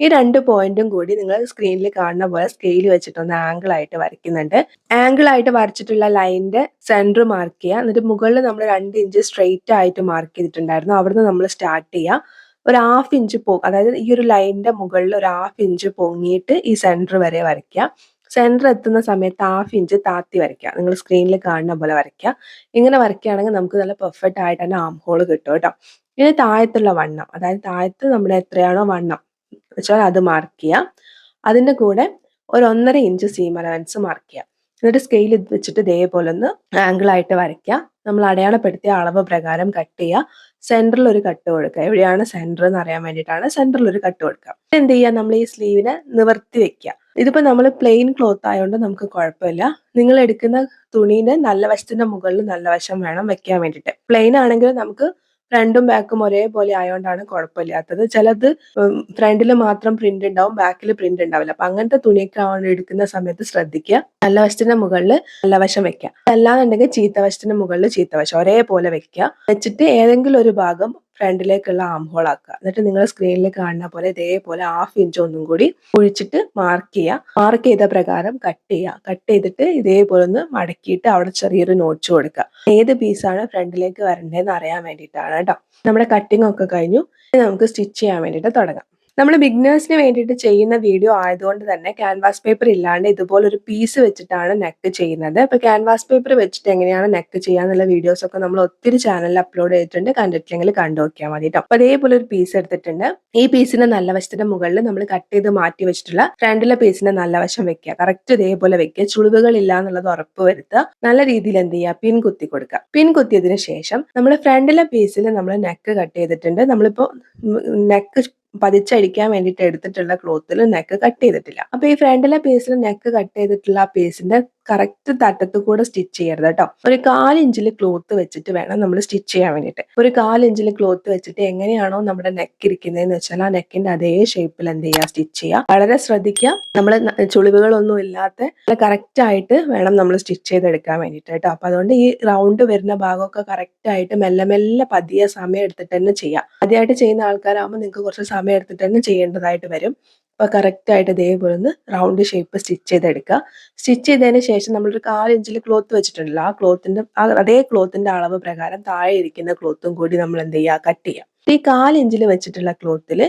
ഈ രണ്ട് പോയിന്റും കൂടി നിങ്ങൾ സ്ക്രീനിൽ കാണുന്ന പോലെ സ്കെയിൽ വെച്ചിട്ടൊന്ന് ആംഗിൾ ആയിട്ട് വരയ്ക്കുന്നുണ്ട്. ആംഗിൾ ആയിട്ട് വരച്ചിട്ടുള്ള ലൈനിന്റെ സെന്റർ മാർക്ക് ചെയ്യുക എന്നിട്ട് മുകളിൽ നമ്മൾ രണ്ട് ഇഞ്ച് സ്ട്രെയിറ്റ് ആയിട്ട് മാർക്ക് ചെയ്തിട്ടുണ്ടായിരുന്നു. അവിടുന്ന് നമ്മൾ സ്റ്റാർട്ട് ചെയ്യുക ഒരു ഹാഫ് ഇഞ്ച് പോ അതായത് ഈ ഒരു ലൈനിന്റെ മുകളിൽ ഒരു ഹാഫ് ഇഞ്ച് പൊങ്ങിയിട്ട് ഈ സെന്റർ വരെ വരയ്ക്കുക സെന്റർ എത്തുന്ന സമയത്ത് ഹാഫ് ഇഞ്ച് താത്തി വരയ്ക്കുക നിങ്ങൾ സ്ക്രീനിൽ കാണുന്ന പോലെ വരയ്ക്കുക ഇങ്ങനെ വരയ്ക്കുകയാണെങ്കിൽ നമുക്ക് നല്ല പെർഫെക്റ്റ് ആയിട്ട് തന്നെ ആം ഹോൾ കിട്ടും കേട്ടോ. ഇനി താഴത്തുള്ള വണ്ണം. അതായത് താഴത്ത് നമ്മുടെ എത്രയാണോ വണ്ണം. വെച്ചാൽ അത് മാർക്ക് ചെയ്യുക അതിന്റെ കൂടെ ഒരു ഒന്നര ഇഞ്ച് സീം അലവൻസ് മാർക്ക് ചെയ്യുക എന്നിട്ട് സ്കെയിൽ വെച്ചിട്ട് ഇതേപോലെ ഒന്ന് ആംഗിൾ ആയിട്ട് വരയ്ക്കുക. നമ്മൾ അടയാളപ്പെടുത്തിയ അളവ് പ്രകാരം കട്ട് ചെയ്യുക. സെന്ററിൽ ഒരു കട്ട് കൊടുക്കുക. എവിടെയാണ് സെന്റർ എന്ന് അറിയാൻ വേണ്ടിയിട്ടാണ് സെന്ററിൽ ഒരു കട്ട് കൊടുക്കുക. എന്ത് ചെയ്യുക? നമ്മൾ ഈ സ്ലീവിനെ നിവർത്തി വെക്കുക. ഇതിപ്പോൾ നമ്മൾ പ്ലെയിൻ ക്ലോത്ത് ആയതുകൊണ്ട് നമുക്ക് കുഴപ്പമില്ല. നിങ്ങൾ എടുക്കുന്ന തുണീന്റെ നല്ല വശത്തിന്റെ മുകളിൽ നല്ല വശം വേണം വെക്കാൻ വേണ്ടിയിട്ട്. പ്ലെയിൻ ആണെങ്കിൽ നമുക്ക് ഫ്രണ്ടും ബാക്കും ഒരേപോലെ ആയതുകൊണ്ടാണ് കുഴപ്പമില്ലാത്തത്. ചിലത് ഫ്രണ്ടിൽ മാത്രം പ്രിന്റ് ഉണ്ടാവും ബാക്കിൽ പ്രിന്റ് ഉണ്ടാവില്ല. അപ്പൊ അങ്ങനത്തെ തുണിയൊക്കെ എടുക്കുന്ന സമയത്ത് ശ്രദ്ധിക്കുക നല്ല വശത്തിന്റെ മുകളിൽ നല്ല വശം വെക്കുക അല്ലാന്നുണ്ടെങ്കിൽ ചീത്ത വശത്തിന്റെ മുകളിൽ ചീത്ത വശം ഒരേപോലെ വെക്കുക വെച്ചിട്ട് ഏതെങ്കിലും ഒരു ഭാഗം ഫ്രണ്ടിലേക്കുള്ള ആം ഹോൾ ആക്കുക എന്നിട്ട് നിങ്ങൾ സ്ക്രീനിൽ കാണുന്ന പോലെ ഇതേപോലെ ഹാഫ് ഇഞ്ച് ഒന്നും കൂടി ഒഴിച്ചിട്ട് മാർക്ക് ചെയ്യുക. മാർക്ക് ചെയ്ത പ്രകാരം കട്ട് ചെയ്യുക. കട്ട് ചെയ്തിട്ട് ഇതേപോലെ ഒന്ന് മടക്കിയിട്ട് അവിടെ ചെറിയൊരു നോട്ട്സ് കൊടുക്കുക. ഏത് പീസാണ് ഫ്രണ്ടിലേക്ക് വരേണ്ടതെന്ന് അറിയാൻ വേണ്ടിയിട്ടാണ് കേട്ടോ. നമ്മുടെ കട്ടിംഗ് ഒക്കെ കഴിഞ്ഞു. നമുക്ക് സ്റ്റിച്ച് ചെയ്യാൻ വേണ്ടിയിട്ട് തുടങ്ങാം. നമ്മൾ ബിഗ്നേഴ്സിന് വേണ്ടിയിട്ട് ചെയ്യുന്ന വീഡിയോ ആയതുകൊണ്ട് തന്നെ ക്യാൻവാസ് പേപ്പർ ഇല്ലാണ്ട് ഇതുപോലെ ഒരു പീസ് വെച്ചിട്ടാണ് നെക്ക് ചെയ്യുന്നത്. അപ്പോൾ ക്യാൻവാസ് പേപ്പർ വെച്ചിട്ട് എങ്ങനെയാണ് നെക്ക് ചെയ്യാന്നുള്ള വീഡിയോസ് ഒക്കെ നമ്മൾ ഒത്തിരി ചാനലിൽ അപ്ലോഡ് ചെയ്തിട്ടുണ്ട്. കണ്ടിട്ടില്ലെങ്കിൽ കണ്ടു നോക്കിയാൽ മതി കേട്ടോ അപ്പൊ അതേപോലെ ഒരു പീസ് എടുത്തിട്ടുണ്ട്. ഈ പീസിന്റെ നല്ല വശത്തിന്റെ മുകളിൽ നമ്മൾ കട്ട് ചെയ്ത് മാറ്റി വെച്ചിട്ടുള്ള ഫ്രണ്ടിലെ പീസിന്റെ നല്ല വശം വെക്കുക. കറക്റ്റ് ഇതേപോലെ വെക്കുക. ചുളിവുകൾ ഇല്ല എന്നുള്ളത് ഉറപ്പ് വരുത്തുക. നല്ല രീതിയിൽ എന്ത് ചെയ്യുക? പിൻ കുത്തി കൊടുക്കുക. പിൻ കുത്തിയതിനു ശേഷം നമ്മൾ ഫ്രണ്ടിലെ പീസിൽ നമ്മൾ നെക്ക് കട്ട് ചെയ്തിട്ടുണ്ട്. നമ്മളിപ്പോ നെക്ക് പതിച്ചടിക്കാൻ വേണ്ടിയിട്ട് എടുത്തിട്ടുള്ള ക്ലോത്തിൽ നെക്ക് കട്ട് ചെയ്തിട്ടില്ല. അപ്പോൾ ഈ ഫ്രണ്ടിലെ പീസിൽ നെക്ക് കട്ട് ചെയ്തിട്ടുള്ള ആ പീസിന്റെ കറക്റ്റ് തട്ടത്ത് കൂടെ സ്റ്റിച്ച് ചെയ്യരുത് കേട്ടോ. ഒരു കാലിഞ്ചിൽ ക്ലോത്ത് വെച്ചിട്ട് വേണം നമ്മൾ സ്റ്റിച്ച് ചെയ്യാൻ വേണ്ടിയിട്ട്. ഒരു കാലിഞ്ചിൽ ക്ലോത്ത് വെച്ചിട്ട് എങ്ങനെയാണോ നമ്മുടെ നെക്ക് ഇരിക്കുന്നതെന്ന് വെച്ചാൽ ആ നെക്കിന്റെ അതേ ഷേപ്പിൽ എന്ത് ചെയ്യുക സ്റ്റിച്ച് ചെയ്യുക. വളരെ ശ്രദ്ധിക്കുക. നമ്മൾ ചുളിവുകളൊന്നും ഇല്ലാത്ത കറക്റ്റ് ആയിട്ട് വേണം നമ്മൾ സ്റ്റിച്ച് ചെയ്തെടുക്കാൻ വേണ്ടിയിട്ട് കേട്ടോ. അപ്പൊ അതുകൊണ്ട് ഈ റൗണ്ട് വരുന്ന ഭാഗമൊക്കെ കറക്റ്റ് ആയിട്ട് മെല്ലെ മെല്ലെ പതിയെ സമയം എടുത്തിട്ട് തന്നെ ചെയ്യാം. ആദ്യമായിട്ട് ചെയ്യുന്ന ആൾക്കാരാകുമ്പോൾ നിങ്ങൾക്ക് കുറച്ച് സമയം എടുത്തിട്ട് തന്നെ ചെയ്യേണ്ടതായിട്ട് വരും. അപ്പോൾ കറക്റ്റ് ആയിട്ട് ഇതേപോലെ ഒന്ന് റൗണ്ട് ഷേപ്പ് സ്റ്റിച്ച് ചെയ്തെടുക്കുക. സ്റ്റിച്ച് ചെയ്തതിന് ശേഷം നമ്മളൊരു കാലിഞ്ചിൽ ക്ലോത്ത് വെച്ചിട്ടുണ്ടല്ലോ ആ ക്ലോത്തിന്റെ അതേ ക്ലോത്തിന്റെ അളവ് പ്രകാരം താഴെ ഇരിക്കുന്ന ക്ലോത്തും കൂടി നമ്മൾ എന്ത് ചെയ്യുക? കട്ട് ചെയ്യുക. ഈ കാലിഞ്ചിൽ വെച്ചിട്ടുള്ള ക്ലോത്തിൽ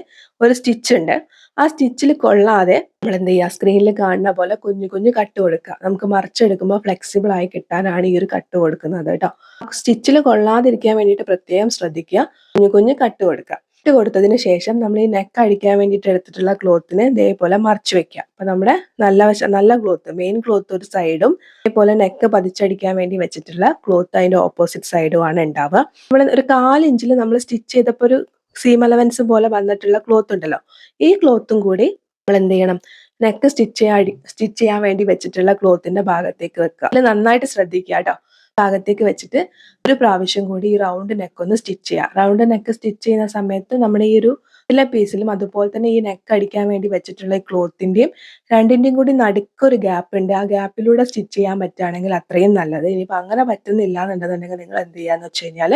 ഒരു സ്റ്റിച്ച് ഉണ്ട്. ആ സ്റ്റിച്ചിൽ കൊള്ളാതെ നമ്മൾ എന്ത് ചെയ്യുക? സ്ക്രീനിൽ കാണുന്ന പോലെ കുഞ്ഞു കുഞ്ഞു കട്ട് കൊടുക്കുക. നമുക്ക് മറിച്ചെടുക്കുമ്പോൾ ഫ്ലെക്സിബിൾ ആയി കിട്ടാനാണ് ഈ ഒരു കട്ട് കൊടുക്കുന്നത് കേട്ടോ. സ്റ്റിച്ചിൽ കൊള്ളാതിരിക്കാൻ വേണ്ടിയിട്ട് പ്രത്യേകം ശ്രദ്ധിക്കുക. കുഞ്ഞു കുഞ്ഞു കട്ട് കൊടുക്കുക. ഇട്ട് കൊടുത്തതിന് ശേഷം നമ്മൾ ഈ നെക്ക് അടിക്കാൻ വേണ്ടിയിട്ട് എടുത്തിട്ടുള്ള ക്ലോത്തിനെ ഇതേപോലെ മറിച്ച് വെക്കാം അപ്പൊ നമ്മുടെ നല്ല നല്ല ക്ലോത്ത് മെയിൻ ക്ലോത്ത് ഒരു സൈഡും ഇതേപോലെ നെക്ക് പതിച്ചടിക്കാൻ വേണ്ടി വെച്ചിട്ടുള്ള ക്ലോത്ത് അതിന്റെ ഓപ്പോസിറ്റ് സൈഡും ആണ് ഉണ്ടാവുക. നമ്മൾ ഒരു കാലിഞ്ചിൽ നമ്മൾ സ്റ്റിച്ച് ചെയ്തപ്പോൾ ഒരു സീം അലവൻസ് പോലെ വന്നിട്ടുള്ള ക്ലോത്ത് ഉണ്ടല്ലോ. ഈ ക്ലോത്തും കൂടി നമ്മൾ എന്ത് ചെയ്യണം? നെക്ക് സ്റ്റിച്ച് ചെയ്യാൻ സ്റ്റിച്ച് ചെയ്യാൻ വേണ്ടി വെച്ചിട്ടുള്ള ക്ലോത്തിന്റെ ഭാഗത്തേക്ക് വെക്കുക. അതിൽ നന്നായിട്ട് ശ്രദ്ധിക്കുക കേട്ടോ. ഭാഗത്തേക്ക് വെച്ചിട്ട് ഒരു പ്രാവശ്യം കൂടി ഈ റൗണ്ട് നെക്ക് ഒന്ന് സ്റ്റിച്ച് ചെയ്യുക റൗണ്ട് നെക്ക് സ്റ്റിച്ച് ചെയ്യുന്ന സമയത്ത് നമ്മുടെ ഈ ഒരു എല്ലാ പീസിലും അതുപോലെ തന്നെ ഈ നെക്ക് അടിക്കാൻ വേണ്ടി വെച്ചിട്ടുള്ള ഈ ക്ലോത്തിന്റെയും രണ്ടിന്റെയും കൂടി നടുക്കൊരു ഗ്യാപ്പ് ഉണ്ട്. ആ ഗ്യാപ്പിലൂടെ സ്റ്റിച്ച് ചെയ്യാൻ പറ്റുകയാണെങ്കിൽ അത്രയും നല്ലത്. ഇനിയിപ്പോൾ അങ്ങനെ പറ്റുന്നില്ല എന്നുണ്ടെന്നുണ്ടെങ്കിൽ നിങ്ങൾ എന്ത് ചെയ്യാന്ന് വെച്ച് കഴിഞ്ഞാൽ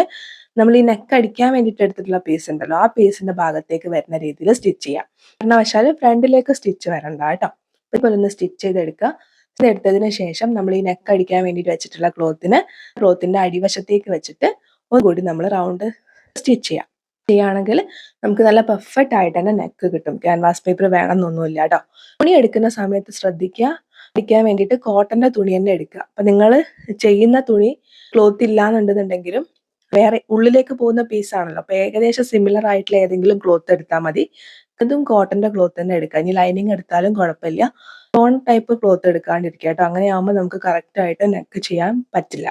നമ്മൾ ഈ നെക്ക് അടിക്കാൻ വേണ്ടിയിട്ട് എടുത്തിട്ടുള്ള പീസ് ഉണ്ടല്ലോ. ആ പീസിന്റെ ഭാഗത്തേക്ക് വരുന്ന രീതിയിൽ സ്റ്റിച്ച് ചെയ്യാം. കാരണവശാൽ ഫ്രണ്ടിലേക്ക് സ്റ്റിച്ച് വരണ്ട കേട്ടോ. ഇപ്പോൾ ഒന്ന് സ്റ്റിച്ച് ചെയ്തെടുക്കുക. എടുത്തതിന് ശേഷം നമ്മൾ ഈ നെക്ക് അടിക്കാൻ വേണ്ടിയിട്ട് വെച്ചിട്ടുള്ള ക്ലോത്തിന് ക്ലോത്തിന്റെ അടിവശത്തേക്ക് വെച്ചിട്ട് ഒന്നുകൂടി നമ്മൾ റൗണ്ട് സ്റ്റിച്ച് ചെയ്യാം. ചെയ്യുകയാണെങ്കിൽ നമുക്ക് നല്ല പെർഫെക്റ്റ് ആയിട്ട് തന്നെ നെക്ക് കിട്ടും. ക്യാൻവാസ് പേപ്പർ വേണമെന്നൊന്നുമില്ല കേട്ടോ. തുണി എടുക്കുന്ന സമയത്ത് ശ്രദ്ധിക്കുക. അടിക്കാൻ വേണ്ടിയിട്ട് കോട്ടന്റെ തുണി തന്നെ എടുക്കുക. അപ്പൊ നിങ്ങൾ ചെയ്യുന്ന തുണി ക്ലോത്ത് ഇല്ലാന്നുണ്ടെന്നുണ്ടെങ്കിലും വേറെ ഉള്ളിലേക്ക് പോകുന്ന പീസാണല്ലോ അപ്പൊ ഏകദേശം സിമിലർ ആയിട്ടുള്ള ഏതെങ്കിലും ക്ലോത്ത് എടുത്താൽ മതി. അതും കോട്ടന്റെ ക്ലോത്ത് തന്നെ എടുക്കുക. ഇനി ലൈനിങ് എടുത്താലും കുഴപ്പമില്ല. ടോൺ ടൈപ്പ് ക്ലോത്ത് എടുക്കാണ്ടിരിക്കുക കേട്ടോ. അങ്ങനെയാകുമ്പോൾ നമുക്ക് കറക്റ്റ് ആയിട്ട് നെക്ക് ചെയ്യാൻ പറ്റില്ല.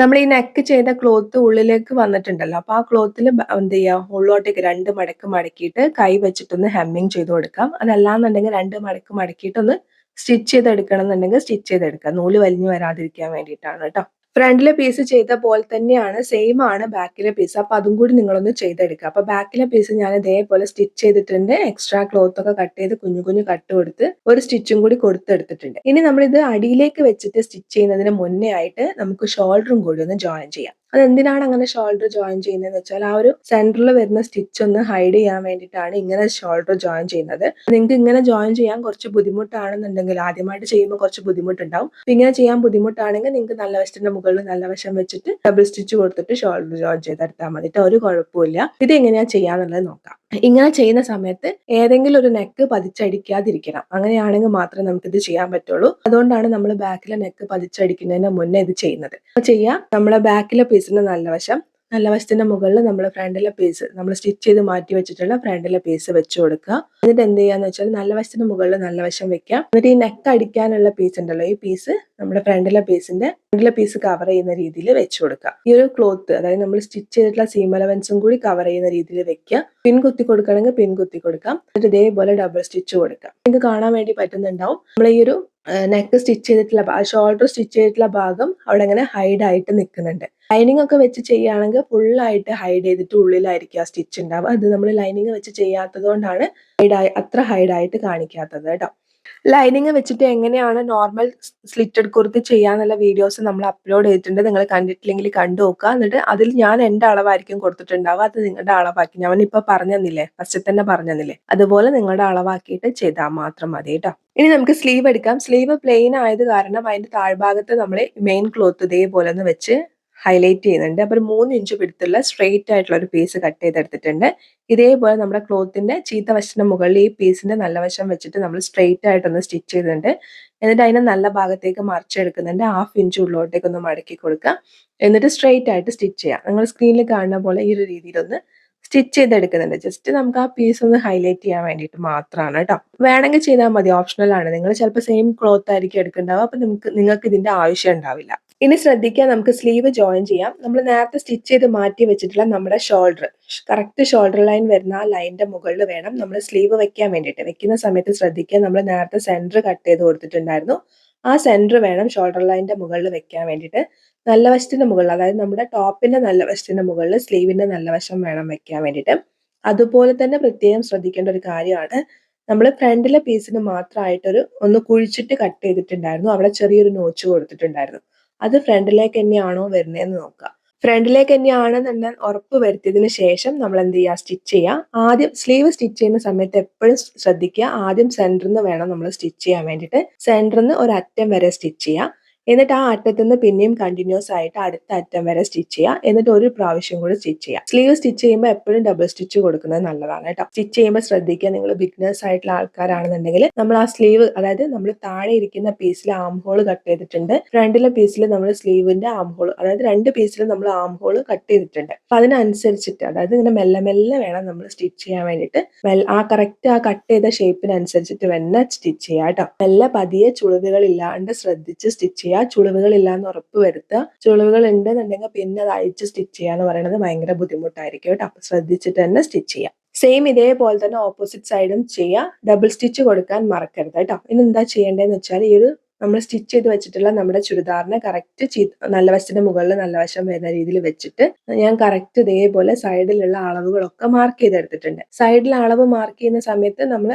നമ്മൾ ഈ നെക്ക് ചെയ്ത ക്ലോത്ത് ഉള്ളിലേക്ക് വന്നിട്ടുണ്ടല്ലോ. അപ്പൊ ആ ക്ലോത്തിൽ എന്ത് ചെയ്യുക ഉള്ളോട്ടേക്ക് രണ്ട് മടക്ക് മടക്കിയിട്ട് കൈ വെച്ചിട്ടൊന്ന് ഹെമ്മിങ് ചെയ്ത് കൊടുക്കാം. അതല്ലാന്നുണ്ടെങ്കിൽ രണ്ട് മടക്ക് മടക്കിയിട്ടൊന്ന് സ്റ്റിച്ച് ചെയ്തെടുക്കണം എന്നുണ്ടെങ്കിൽ സ്റ്റിച്ച് ചെയ്തെടുക്കാം നൂൽ വലിഞ്ഞു വരാതിരിക്കാൻ വേണ്ടിയിട്ടാണ് കേട്ടോ. ഫ്രണ്ടിലെ പീസ് ചെയ്ത പോലെ തന്നെയാണ് സെയിം ആണ് ബാക്കിലെ പീസ് അപ്പൊ അതും കൂടി നിങ്ങളൊന്ന് ചെയ്തെടുക്കുക. അപ്പൊ ബാക്കിലെ പീസ് ഞാൻ ഇതേപോലെ സ്റ്റിച്ച് ചെയ്തിട്ടുണ്ട്. എക്സ്ട്രാ ക്ലോത്ത് ഒക്കെ കട്ട് ചെയ്ത് കുഞ്ഞു കുഞ്ഞു കട്ട് കൊടുത്ത് ഒരു സ്റ്റിച്ചും കൂടി കൊടുത്തെടുത്തിട്ടുണ്ട്. ഇനി നമ്മൾ ഇത് അടിയിലേക്ക് വെച്ചിട്ട് സ്റ്റിച്ച് ചെയ്യുന്നതിന് മുന്നേ ആയിട്ട് നമുക്ക് ഷോൾഡറും കൂടി ഒന്ന് ജോയിൻ ചെയ്യാം. അതെന്തിനാണ് അങ്ങനെ ഷോൾഡർ ജോയിൻ ചെയ്യുന്നതെന്ന് വെച്ചാൽ ആ ഒരു സെന്ററിൽ വരുന്ന സ്റ്റിച്ച് ഒന്ന് ഹൈഡ് ചെയ്യാൻ വേണ്ടിയിട്ടാണ് ഇങ്ങനെ ഷോൾഡർ ജോയിൻ ചെയ്യുന്നത്. നിങ്ങൾക്ക് ഇങ്ങനെ ജോയിൻ ചെയ്യാൻ കുറച്ച് ബുദ്ധിമുട്ടാണെന്നുണ്ടെങ്കിൽ ആദ്യമായിട്ട് ചെയ്യുമ്പോൾ കുറച്ച് ബുദ്ധിമുട്ടുണ്ടാവും. ഇങ്ങനെ ചെയ്യാൻ ബുദ്ധിമുട്ടാണെങ്കിൽ നിങ്ങൾക്ക് നല്ല വശത്തിന്റെ മുകളിൽ നല്ല വശം വെച്ചിട്ട് ഡബിൾ സ്റ്റിച്ച് കൊടുത്തിട്ട് ഷോൾഡർ ജോയിൻ ചെയ്തെടുത്താൽ മതി ഒരു കുഴപ്പമില്ല. ഇത് എങ്ങനെയാ ചെയ്യാന്നുള്ളത് നോക്കാം. ഇങ്ങനെ ചെയ്യുന്ന സമയത്ത് ഏതെങ്കിലും ഒരു നെക്ക് പതിച്ചടിക്കാതിരിക്കണം. അങ്ങനെയാണെങ്കിൽ മാത്രമേ നമുക്ക് ഇത് ചെയ്യാൻ പറ്റുള്ളൂ. അതുകൊണ്ടാണ് നമ്മൾ ബാക്കിലെ നെക്ക് പതിച്ചടിക്കുന്നതിന് മുന്നേ ഇത് ചെയ്യുന്നത്. അപ്പൊ ചെയ്യാം. നമ്മളെ ബാക്കിലെ പീസിന്റെ നല്ല വശം. നല്ല വശത്തിന്റെ മുകളിൽ നമ്മൾ ഫ്രണ്ടിലെ പീസ് നമ്മൾ സ്റ്റിച്ച് ചെയ്ത് മാറ്റി വെച്ചിട്ടുള്ള ഫ്രണ്ടിലെ പീസ് വെച്ച് കൊടുക്കുക. എന്നിട്ട് എന്ത് ചെയ്യാന്ന് വെച്ചാൽ നല്ല വശത്തിന്റെ മുകളിൽ നല്ല വശം വെക്കാം എന്നിട്ട് ഈ നെക്ക് അടിക്കാനുള്ള പീസ് ഉണ്ടല്ലോ ഈ പീസ് നമ്മുടെ ഫ്രണ്ടിലെ പീസിന്റെ ഫ്രണ്ടിലെ പീസ് കവർ ചെയ്യുന്ന രീതിയിൽ വെച്ച് കൊടുക്കുക. ഈ ഒരു ക്ലോത്ത് അതായത് നമ്മൾ സ്റ്റിച്ച് ചെയ്തിട്ടുള്ള സീം അലവൻസും കൂടി കവർ ചെയ്യുന്ന രീതിയിൽ വെക്കുക. പിൻ കുത്തി കൊടുക്കണമെങ്കിൽ പിൻ കുത്തി കൊടുക്കാം. എന്നിട്ട് ഇതേപോലെ ഡബിൾ സ്റ്റിച്ച് കൊടുക്കാം നിങ്ങൾക്ക് കാണാൻ വേണ്ടി പറ്റുന്നുണ്ടാവും. നമ്മൾ ഈ ഒരു നെക്ക് സ്റ്റിച്ച് ചെയ്തിട്ടുള്ള ഷോൾഡർ സ്റ്റിച്ച് ചെയ്തിട്ടുള്ള ഭാഗം അവിടെ അങ്ങനെ ഹൈഡ് ആയിട്ട് നിൽക്കുന്നുണ്ട് ലൈനിങ് ഒക്കെ വെച്ച് ചെയ്യുകയാണെങ്കിൽ ഫുൾ ആയിട്ട് ഹൈഡ് ചെയ്തിട്ട് ഉള്ളിലായിരിക്കും ആ സ്റ്റിച്ച് ഉണ്ടാവുക അത് നമ്മൾ ലൈനിങ് വെച്ച് ചെയ്യാത്തത് കൊണ്ടാണ് ഹൈഡ് അത്ര ഹൈഡ് ആയിട്ട് കാണിക്കാത്തത് കേട്ടോ. ലൈനിങ് വെച്ചിട്ട് എങ്ങനെയാണ് നോർമൽ സ്ലിറ്റഡ് കുർത്തി ചെയ്യാന്നുള്ള വീഡിയോസ് നമ്മൾ അപ്ലോഡ് ചെയ്തിട്ടുണ്ട്. നിങ്ങൾ കണ്ടിട്ടില്ലെങ്കിൽ കണ്ടു നോക്കുക. എന്നിട്ട് അതിൽ ഞാൻ എന്റെ അളവായിരിക്കും കൊടുത്തിട്ടുണ്ടാവുക. അത് നിങ്ങളുടെ അളവാക്കി. ഞാൻ ഇപ്പൊ പറഞ്ഞു തന്നില്ലേ? ഫസ്റ്റ് തന്നെ പറഞ്ഞു തന്നില്ലേ? അതുപോലെ നിങ്ങളുടെ അളവാക്കിയിട്ട് ചെയ്താൽ മാത്രം മതി കേട്ടോ. ഇനി നമുക്ക് സ്ലീവ് എടുക്കാം. സ്ലീവ് പ്ലെയിൻ ആയത് കാരണം അതിന്റെ താഴ്ഭാഗത്ത് നമ്മൾ മെയിൻ ക്ലോത്ത് ഇതേപോലെ ഒന്ന് വെച്ച് ഹൈലൈറ്റ് ചെയ്യുന്നുണ്ട്. അപ്പോൾ ഒരു മൂന്ന് ഇഞ്ച് പിടുത്തുള്ള സ്ട്രെയിറ്റ് ആയിട്ടുള്ള ഒരു പീസ് കട്ട് ചെയ്തെടുത്തിട്ടുണ്ട്. ഇതേപോലെ നമ്മുടെ ക്ലോത്തിന്റെ ചീത്ത വശത്തിന് മുകളിൽ ഈ പീസിന്റെ നല്ല വശം വെച്ചിട്ട് നമ്മൾ സ്ട്രെയിറ്റ് ആയിട്ടൊന്ന് സ്റ്റിച്ച് ചെയ്തിട്ടുണ്ട്. എന്നിട്ട് അതിനെ നല്ല ഭാഗത്തേക്ക് മറിച്ചെടുക്കുന്നുണ്ട്. ഹാഫ് ഇഞ്ച് ഉള്ളോട്ടേക്ക് ഒന്ന് മടക്കി കൊടുക്കുക. എന്നിട്ട് സ്ട്രെയിറ്റ് ആയിട്ട് സ്റ്റിച്ച് ചെയ്യാം നിങ്ങൾ സ്ക്രീനിൽ കാണുന്ന പോലെ ഈ ഒരു രീതിയിലൊന്ന് സ്റ്റിച്ച് ചെയ്തെടുക്കുന്നുണ്ട്. ജസ്റ്റ് നമുക്ക് ആ പീസ് ഒന്ന് ഹൈലൈറ്റ് ചെയ്യാൻ വേണ്ടിയിട്ട് മാത്രമാണ് കേട്ടോ വേണമെങ്കിൽ ചെയ്താൽ മതി. ഓപ്ഷണൽ ആണ്. നിങ്ങൾ ചിലപ്പോൾ സെയിം ക്ലോത്ത് ആയിരിക്കും എടുക്കുന്നുണ്ടാവുക അപ്പൊ നിങ്ങൾക്ക് നിങ്ങൾക്ക് ഇതിന്റെ ആവശ്യം ഉണ്ടാവില്ല. ഇനി ശ്രദ്ധിക്കാൻ നമുക്ക് സ്ലീവ് ജോയിൻ ചെയ്യാം. നമ്മൾ നേരത്തെ സ്റ്റിച്ച് ചെയ്ത് മാറ്റി വെച്ചിട്ടുള്ള നമ്മുടെ ഷോൾഡർ കറക്റ്റ് ഷോൾഡർ ലൈൻ വരുന്ന ആ ലൈനിന്റെ മുകളിൽ വേണം നമ്മൾ സ്ലീവ് വെക്കാൻ വേണ്ടിയിട്ട്. വെക്കുന്ന സമയത്ത് ശ്രദ്ധിക്കുക നമ്മൾ നേരത്തെ സെന്റർ കട്ട് ചെയ്ത് കൊടുത്തിട്ടുണ്ടായിരുന്നു. ആ സെന്റർ വേണം ഷോൾഡർ ലൈനിന്റെ മുകളിൽ വെക്കാൻ വേണ്ടിയിട്ട്. നല്ല വശത്തിന്റെ മുകളിൽ അതായത് നമ്മുടെ ടോപ്പിന്റെ നല്ല വശത്തിന്റെ മുകളിൽ സ്ലീവിന്റെ നല്ല വശം വേണം വെക്കാൻ വേണ്ടിയിട്ട്. അതുപോലെ തന്നെ പ്രത്യേകം ശ്രദ്ധിക്കേണ്ട ഒരു കാര്യമാണ് നമ്മൾ ഫ്രണ്ടിലെ പീസിന് മാത്രമായിട്ടൊരു ഒന്ന് കുഴിച്ചിട്ട് കട്ട് ചെയ്തിട്ടുണ്ടായിരുന്നു. അവിടെ ചെറിയൊരു നോച്ച് കൊടുത്തിട്ടുണ്ടായിരുന്നു. അത് ഫ്രണ്ടിലേക്ക് തന്നെയാണോ വരുന്നതെന്ന് നോക്കുക ഫ്രണ്ടിലേക്ക് തന്നെയാണെന്ന് ഉറപ്പ് വരുത്തിയതിന് ശേഷം നമ്മൾ എന്ത് ചെയ്യുക? സ്റ്റിച്ച് ചെയ്യുക. ആദ്യം സ്ലീവ് സ്റ്റിച്ച് ചെയ്യുന്ന സമയത്ത് എപ്പോഴും ശ്രദ്ധിക്കുക. ആദ്യം സെന്ററിൽ നിന്ന് വേണം നമ്മൾ സ്റ്റിച്ച് ചെയ്യാൻ വേണ്ടിയിട്ട്. സെന്ററിൽ നിന്ന് ഒരു അറ്റം വരെ സ്റ്റിച്ച് ചെയ്യുക. എന്നിട്ട് ആ അറ്റത്തു നിന്ന് പിന്നെയും കണ്ടിന്യൂസ് ആയിട്ട് അടുത്ത അറ്റം വരെ സ്റ്റിച്ച് ചെയ്യുക എന്നിട്ട് ഒരു പ്രാവശ്യം കൂടി സ്റ്റിച്ച് ചെയ്യുക സ്ലീവ് സ്റ്റിച്ച് ചെയ്യുമ്പോൾ എപ്പോഴും ഡബിൾ സ്റ്റിച്ച് കൊടുക്കുന്നത് നല്ലതാണ് കേട്ടോ. സ്റ്റിച്ച് ചെയ്യുമ്പോൾ ശ്രദ്ധിക്കുക. നിങ്ങൾ ബിഗ്നേഴ്സ് ആയിട്ടുള്ള ആൾക്കാരാണെന്നുണ്ടെങ്കിൽ നമ്മൾ ആ സ്ലീവ് അതായത് നമ്മൾ താഴെ ഇരിക്കുന്ന പീസിൽ ആം ഹോൾ കട്ട് ചെയ്തിട്ടുണ്ട്. ഫ്രണ്ടിലെ പീസിൽ നമ്മൾ സ്ലീവിന്റെ ആം ഹോൾ അതായത് രണ്ട് പീസിൽ നമ്മൾ ആം ഹോൾ കട്ട് ചെയ്തിട്ടുണ്ട്. അപ്പൊ അതിനനുസരിച്ചിട്ട് അതായത് ഇങ്ങനെ മെല്ലെ മെല്ലെ വേണം നമ്മൾ സ്റ്റിച്ച് ചെയ്യാൻ വേണ്ടിയിട്ട്. ആ കറക്റ്റ് ആ കട്ട് ചെയ്ത ഷേപ്പിനനുസരിച്ചിട്ട് തന്നെ സ്റ്റിച്ച് ചെയ്യാം കേട്ടോ. മെല്ലെ പതിയെ ചുളിവുകൾ ഇല്ലാണ്ട് ശ്രദ്ധിച്ച് സ്റ്റിച്ച് ചെയ്യുക ചെയ്യുക ചുളിവുകൾ ഇല്ലാന്ന് ഉറപ്പ് വരുത്തുക. ചുളിവുകൾ ഉണ്ടെന്നുണ്ടെങ്കിൽ പിന്നെ അത് അഴിച്ച് സ്റ്റിച്ച് ചെയ്യുക എന്ന് പറയുന്നത് ഭയങ്കര ബുദ്ധിമുട്ടായിരിക്കും കേട്ടോ. അപ്പൊ ശ്രദ്ധിച്ചിട്ട് തന്നെ സ്റ്റിച്ച് ചെയ്യാം സെയിം ഇതേപോലെ തന്നെ ഓപ്പോസിറ്റ് സൈഡും ചെയ്യുക. ഡബിൾ സ്റ്റിച്ച് കൊടുക്കാൻ മറക്കരുത് കേട്ടോ. ഇനി എന്താ ചെയ്യേണ്ടതെന്ന് വെച്ചാൽ ഈ ഒരു നമ്മൾ സ്റ്റിച്ച് ചെയ്ത് വെച്ചിട്ടുള്ള നമ്മുടെ ചുരിദാറിനെ കറക്റ്റ് നല്ല വശത്തിന്റെ മുകളിൽ നല്ല വശം വരുന്ന രീതിയിൽ വെച്ചിട്ട് ഞാൻ കറക്റ്റ് ഇതേപോലെ സൈഡിലുള്ള അളവുകളൊക്കെ മാർക്ക് ചെയ്തെടുത്തിട്ടുണ്ട്. സൈഡിൽ അളവ് മാർക്ക് ചെയ്യുന്ന സമയത്ത് നമ്മൾ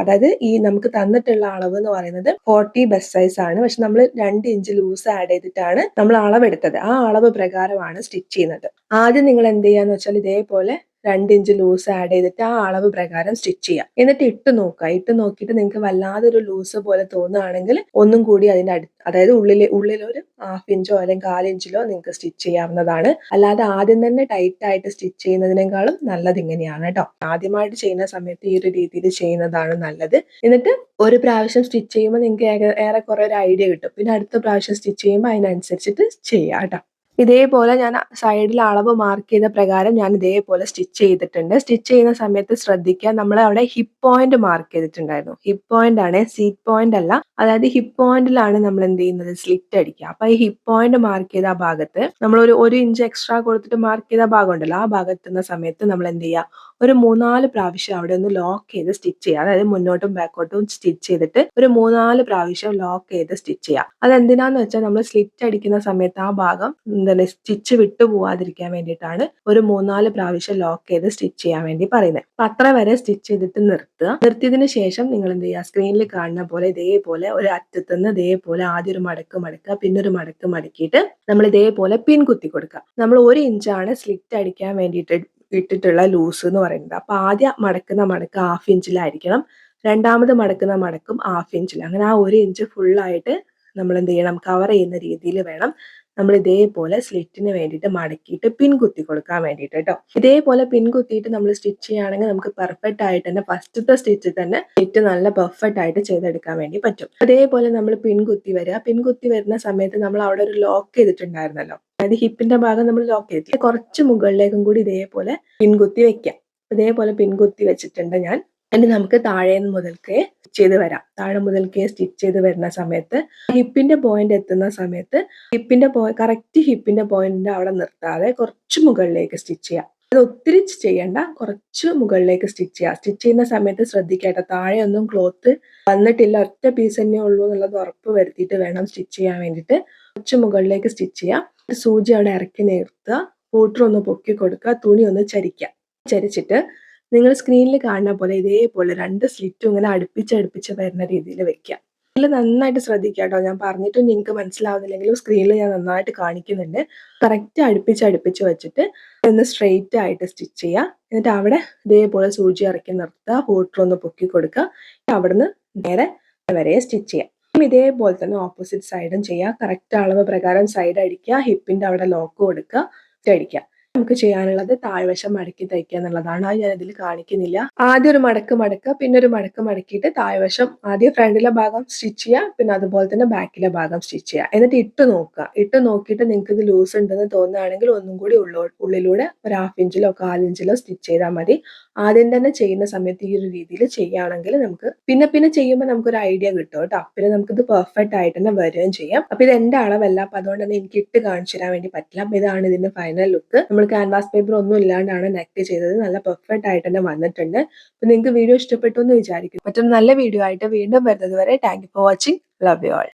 അതായത് ഈ നമുക്ക് തന്നിട്ടുള്ള അളവ് എന്ന് പറയുന്നത് ഫോർട്ടി ബസ് സൈസ് ആണ്. പക്ഷെ നമ്മൾ രണ്ട് ഇഞ്ച് ലൂസ് ആഡ് ചെയ്തിട്ടാണ് നമ്മൾ അളവെടുത്തത്. ആ അളവ് പ്രകാരമാണ് സ്റ്റിച്ച് ചെയ്യുന്നത്. ആദ്യം നിങ്ങൾ എന്ത് ചെയ്യാന്ന് വെച്ചാൽ ഇതേപോലെ രണ്ട് ഇഞ്ച് ലൂസ് ആഡ് ചെയ്തിട്ട് ആ അളവ് പ്രകാരം സ്റ്റിച്ച് ചെയ്യാം. എന്നിട്ട് ഇട്ട് നോക്കുക. ഇട്ട് നോക്കിയിട്ട് നിങ്ങൾക്ക് വല്ലാതൊരു ലൂസ് പോലെ തോന്നുകയാണെങ്കിൽ ഒന്നും കൂടി അതിന്റെ അടുത്ത് അതായത് ഉള്ളിലെ ഉള്ളിലൊരു ഹാഫ് ഇഞ്ചോ അല്ലെങ്കിൽ കാലിഞ്ചിലോ നിങ്ങൾക്ക് സ്റ്റിച്ച് ചെയ്യാവുന്നതാണ്. അല്ലാതെ ആദ്യം തന്നെ ടൈറ്റ് ആയിട്ട് സ്റ്റിച്ച് ചെയ്യുന്നതിനേക്കാളും നല്ലത് ഇങ്ങനെയാണ് കേട്ടോ. ആദ്യമായിട്ട് ചെയ്യുന്ന സമയത്ത് ഈ ഒരു രീതിയിൽ ചെയ്യുന്നതാണ് നല്ലത്. എന്നിട്ട് ഒരു പ്രാവശ്യം സ്റ്റിച്ച് ചെയ്യുമ്പോൾ നിങ്ങൾക്ക് ഏറെ ഏറെക്കുറെ ഒരു ഐഡിയ കിട്ടും. പിന്നെ അടുത്ത പ്രാവശ്യം സ്റ്റിച്ച് ചെയ്യുമ്പോൾ അതിനനുസരിച്ചിട്ട് ചെയ്യാം കേട്ടോ. ഇതേപോലെ ഞാൻ സൈഡിൽ അളവ് മാർക്ക് ചെയ്ത പ്രകാരം ഞാൻ ഇതേപോലെ സ്റ്റിച്ച് ചെയ്തിട്ടുണ്ട്. സ്റ്റിച്ച് ചെയ്യുന്ന സമയത്ത് ശ്രദ്ധിക്കുക. നമ്മൾ അവിടെ ഹിപ്പ് പോയിന്റ് മാർക്ക് ചെയ്തിട്ടുണ്ടായിരുന്നു. ഹിപ്പ് പോയിന്റ് ആണ് സീറ്റ് പോയിന്റ് അല്ല. അതായത് ഹിപ്പ് പോയിന്റിലാണ് നമ്മൾ എന്ത് ചെയ്യുന്നത്? സ്ലിറ്റ് അടിക്കുക. അപ്പൊ ഈ ഹിപ്പ് പോയിന്റ് മാർക്ക് ചെയ്ത ആ ഭാഗത്ത് നമ്മൾ ഒരു ഒരു ഇഞ്ച് എക്സ്ട്രാ കൊടുത്തിട്ട് മാർക്ക് ചെയ്ത ഭാഗം ഉണ്ടല്ലോ. ആ ഭാഗത്തുന്ന സമയത്ത് നമ്മൾ എന്ത് ചെയ്യുക? ഒരു മൂന്നാൽ പ്രാവശ്യം അവിടെ ഒന്ന് ലോക്ക് ചെയ്ത് സ്റ്റിച്ച് ചെയ്യുക അതായത് മുന്നോട്ടും ബാക്കോട്ടും സ്റ്റിച്ച് ചെയ്തിട്ട് ഒരു മൂന്നാൽ പ്രാവശ്യം ലോക്ക് ചെയ്ത് സ്റ്റിച്ച് ചെയ്യുക അതെന്തിനാന്ന് വെച്ചാൽ നമ്മൾ സ്ലിറ്റ് അടിക്കുന്ന സമയത്ത് ആ ഭാഗം എന്താണ് സ്റ്റിച്ച് വിട്ടു പോവാതിരിക്കാൻ വേണ്ടിയിട്ടാണ് ഒരു മൂന്നാൽ പ്രാവശ്യം ലോക്ക് ചെയ്ത് സ്റ്റിച്ച് ചെയ്യാൻ വേണ്ടി പറയുന്നത്. അപ്പൊ അത്ര വരെ സ്റ്റിച്ച് ചെയ്തിട്ട് നിർത്തുക. നിർത്തിയതിന് ശേഷം നിങ്ങൾ എന്ത് ചെയ്യുക? സ്ക്രീനിൽ കാണുന്ന പോലെ ഇതേപോലെ ഒരു അറ്റത്തുനിന്ന് ഇതേപോലെ ആദ്യം ഒരു മടക്ക് മടക്കുക. പിന്നെ ഒരു മടക്ക് മടക്കിയിട്ട് നമ്മൾ ഇതേപോലെ പിൻ കുത്തി കൊടുക്കുക. നമ്മൾ ഒരു ഇഞ്ചാണ് സ്ലിറ്റ് അടിക്കാൻ വേണ്ടിയിട്ട് ഇട്ടിട്ടുള്ള ലൂസ് എന്ന് പറയുന്നത്. അപ്പോൾ ആദ്യം മടക്കുന്ന മടക്ക് ഹാഫ് ഇഞ്ചിലായിരിക്കണം രണ്ടാമത് മടക്കുന്ന മടക്കും ഹാഫ് ഇഞ്ചിൽ അങ്ങനെ ആ ഒരു ഇഞ്ച് ഫുള്ളായിട്ട് നമ്മൾ എന്ത് ചെയ്യണം? കവർ ചെയ്യുന്ന രീതിയിൽ വേണം. നമ്മൾ ഇതേപോലെ സ്ലിറ്റിന് വേണ്ടിയിട്ട് മടക്കിയിട്ട് പിൻകുത്തി കൊടുക്കാൻ വേണ്ടിയിട്ട് കേട്ടോ ഇതേപോലെ പിൻകുത്തിയിട്ട് നമ്മൾ സ്റ്റിച്ച് ചെയ്യുകയാണെങ്കിൽ നമുക്ക് പെർഫെക്റ്റ് ആയിട്ട് തന്നെ ഫസ്റ്റത്തെ സ്റ്റിച്ചിൽ തന്നെ സ്റ്റിറ്റ് നല്ല പെർഫെക്റ്റ് ആയിട്ട് ചെയ്തെടുക്കാൻ വേണ്ടി പറ്റും. അതേപോലെ നമ്മൾ പിൻകുത്തി വരിക. പിൻകുത്തി വരുന്ന സമയത്ത് നമ്മൾ അവിടെ ഒരു ലോക്ക് ചെയ്തിട്ടുണ്ടായിരുന്നല്ലോ. അതായത് ഹിപ്പിന്റെ ഭാഗം നമ്മൾ ലോക്ക് ചെയ്തിട്ട് കുറച്ച് മുകളിലേക്കും കൂടി ഇതേപോലെ പിൻകുത്തി വെക്കാം. ഇതേപോലെ പിൻകുത്തി വെച്ചിട്ടുണ്ട് ഞാൻ. എന്നിട്ട് നമുക്ക് താഴെ മുതൽക്കേ ചെയ്ത് വരാം. താഴെ മുതൽക്ക് സ്റ്റിച്ച് ചെയ്ത് വരുന്ന സമയത്ത് ഹിപ്പിന്റെ പോയിന്റ് എത്തുന്ന സമയത്ത് ഹിപ്പിന്റെ പോയിന്റ് കറക്റ്റ് ഹിപ്പിന്റെ പോയിന്റിന്റെ അവിടെ നിർത്താതെ കുറച്ച് മുകളിലേക്ക് സ്റ്റിച്ച് ചെയ്യാം. അത് ഒത്തിരി ചെയ്യണ്ട കുറച്ച് മുകളിലേക്ക് സ്റ്റിച്ച് ചെയ്യാം. സ്റ്റിച്ച് ചെയ്യുന്ന സമയത്ത് ശ്രദ്ധിക്കട്ടെ താഴെ ഒന്നും ക്ലോത്ത് വന്നിട്ടില്ല ഒറ്റ പീസ് തന്നെ ഉള്ളൂ എന്നുള്ളത് ഉറപ്പ് വരുത്തിയിട്ട് വേണം സ്റ്റിച്ച് ചെയ്യാൻ വേണ്ടിയിട്ട്. കുറച്ച് മുകളിലേക്ക് സ്റ്റിച്ച് ചെയ്യാം. സൂചി അവിടെ ഇറക്കി നിർത്തുക. പൂട്ടർ ഒന്ന് പൊക്കി കൊടുക്കുക. തുണി ഒന്ന് ചരിക്കുക. ചരിച്ചിട്ട് നിങ്ങൾ സ്ക്രീനിൽ കാണുന്ന പോലെ ഇതേപോലെ രണ്ട് സ്ലിറ്റും ഇങ്ങനെ അടുപ്പിച്ച് അടുപ്പിച്ച് വരുന്ന രീതിയിൽ വെക്കുക ഇതിൽ നന്നായിട്ട് ശ്രദ്ധിക്കുക കേട്ടോ ഞാൻ പറഞ്ഞിട്ടും നിങ്ങൾക്ക് മനസ്സിലാവുന്നില്ലെങ്കിലും സ്ക്രീനിൽ ഞാൻ നന്നായിട്ട് കാണിക്കുന്നുണ്ട്. കറക്റ്റ് അടുപ്പിച്ച് അടുപ്പിച്ച് വെച്ചിട്ട് ഒന്ന് സ്ട്രെയിറ്റ് ആയിട്ട് സ്റ്റിച്ച് ചെയ്യുക എന്നിട്ട് അവിടെ ഇതേപോലെ സൂചി ഇറക്കി നിർത്തുക ഒന്ന് പൊക്കി കൊടുക്കുക അവിടുന്ന് നേരെ വരെ സ്റ്റിച്ച് ചെയ്യുക ഇതേപോലെ തന്നെ ഓപ്പോസിറ്റ് സൈഡും ചെയ്യുക കറക്റ്റ് അളവ് പ്രകാരം സൈഡ് അടിക്കുക. ഹിപ്പിന്റെ അവിടെ ലോക്ക് കൊടുക്കുക. അടിക്കുക. നമുക്ക് ചെയ്യാനുള്ളത് താഴ്വശം മടക്കി തയ്ക്കുക എന്നുള്ളതാണ്. അത് ഞാൻ ഇതിൽ കാണിക്കുന്നില്ല. ആദ്യം ഒരു മടക്ക് മടക്കുക പിന്നെ ഒരു മടക്ക് മടക്കിയിട്ട് താഴ്വശം ആദ്യം ഫ്രണ്ടിലെ ഭാഗം സ്റ്റിച്ച് ചെയ്യുക പിന്നെ അതുപോലെ തന്നെ ബാക്കിലെ ഭാഗം സ്റ്റിച്ച് ചെയ്യുക. എന്നിട്ട് ഇട്ട് നോക്കുക. ഇട്ട് നോക്കിയിട്ട് നിങ്ങൾക്ക് ഇത് ലൂസ് ഉണ്ടെന്ന് തോന്നുകയാണെങ്കിൽ ഒന്നും കൂടി ഉള്ളോ ഉള്ളിലൂടെ ഒരു ഹാഫ് ഇഞ്ചിലോ കാലിഞ്ചിലോ സ്റ്റിച്ച് ചെയ്താൽ മതി. ആദ്യം തന്നെ ചെയ്യുന്ന സമയത്ത് ഈ ഒരു രീതിയിൽ ചെയ്യുകയാണെങ്കിൽ നമുക്ക് പിന്നെ പിന്നെ ചെയ്യുമ്പോൾ നമുക്കൊരു ഐഡിയ കിട്ടും കേട്ടോ. പിന്നെ നമുക്കിത് പെർഫെക്റ്റ് ആയിട്ട് തന്നെ വരികയും ചെയ്യാം. അപ്പൊ ഇത് എന്റെ അളവല്ല. അപ്പൊ അതുകൊണ്ട് തന്നെ എനിക്ക് ഇട്ട് കാണിച്ചു തരാൻ വേണ്ടി പറ്റില്ല. അപ്പൊ ഇതാണ് ഇതിന്റെ ഫൈനൽ ലുക്ക് നമ്മൾ ക്യാൻവാസ് പേപ്പർ ഒന്നും ഇല്ലാണ്ടാണ് നെക്ക് ചെയ്തത്. നല്ല പെർഫെക്റ്റ് ആയിട്ട് തന്നെ വന്നിട്ടുണ്ട്. അപ്പൊ നിങ്ങൾക്ക് വീഡിയോ ഇഷ്ടപ്പെട്ടു എന്ന് വിചാരിക്കും മറ്റൊരു നല്ല വീഡിയോ ആയിട്ട് വീണ്ടും വരുന്നത് വരെ thank you for watching love you all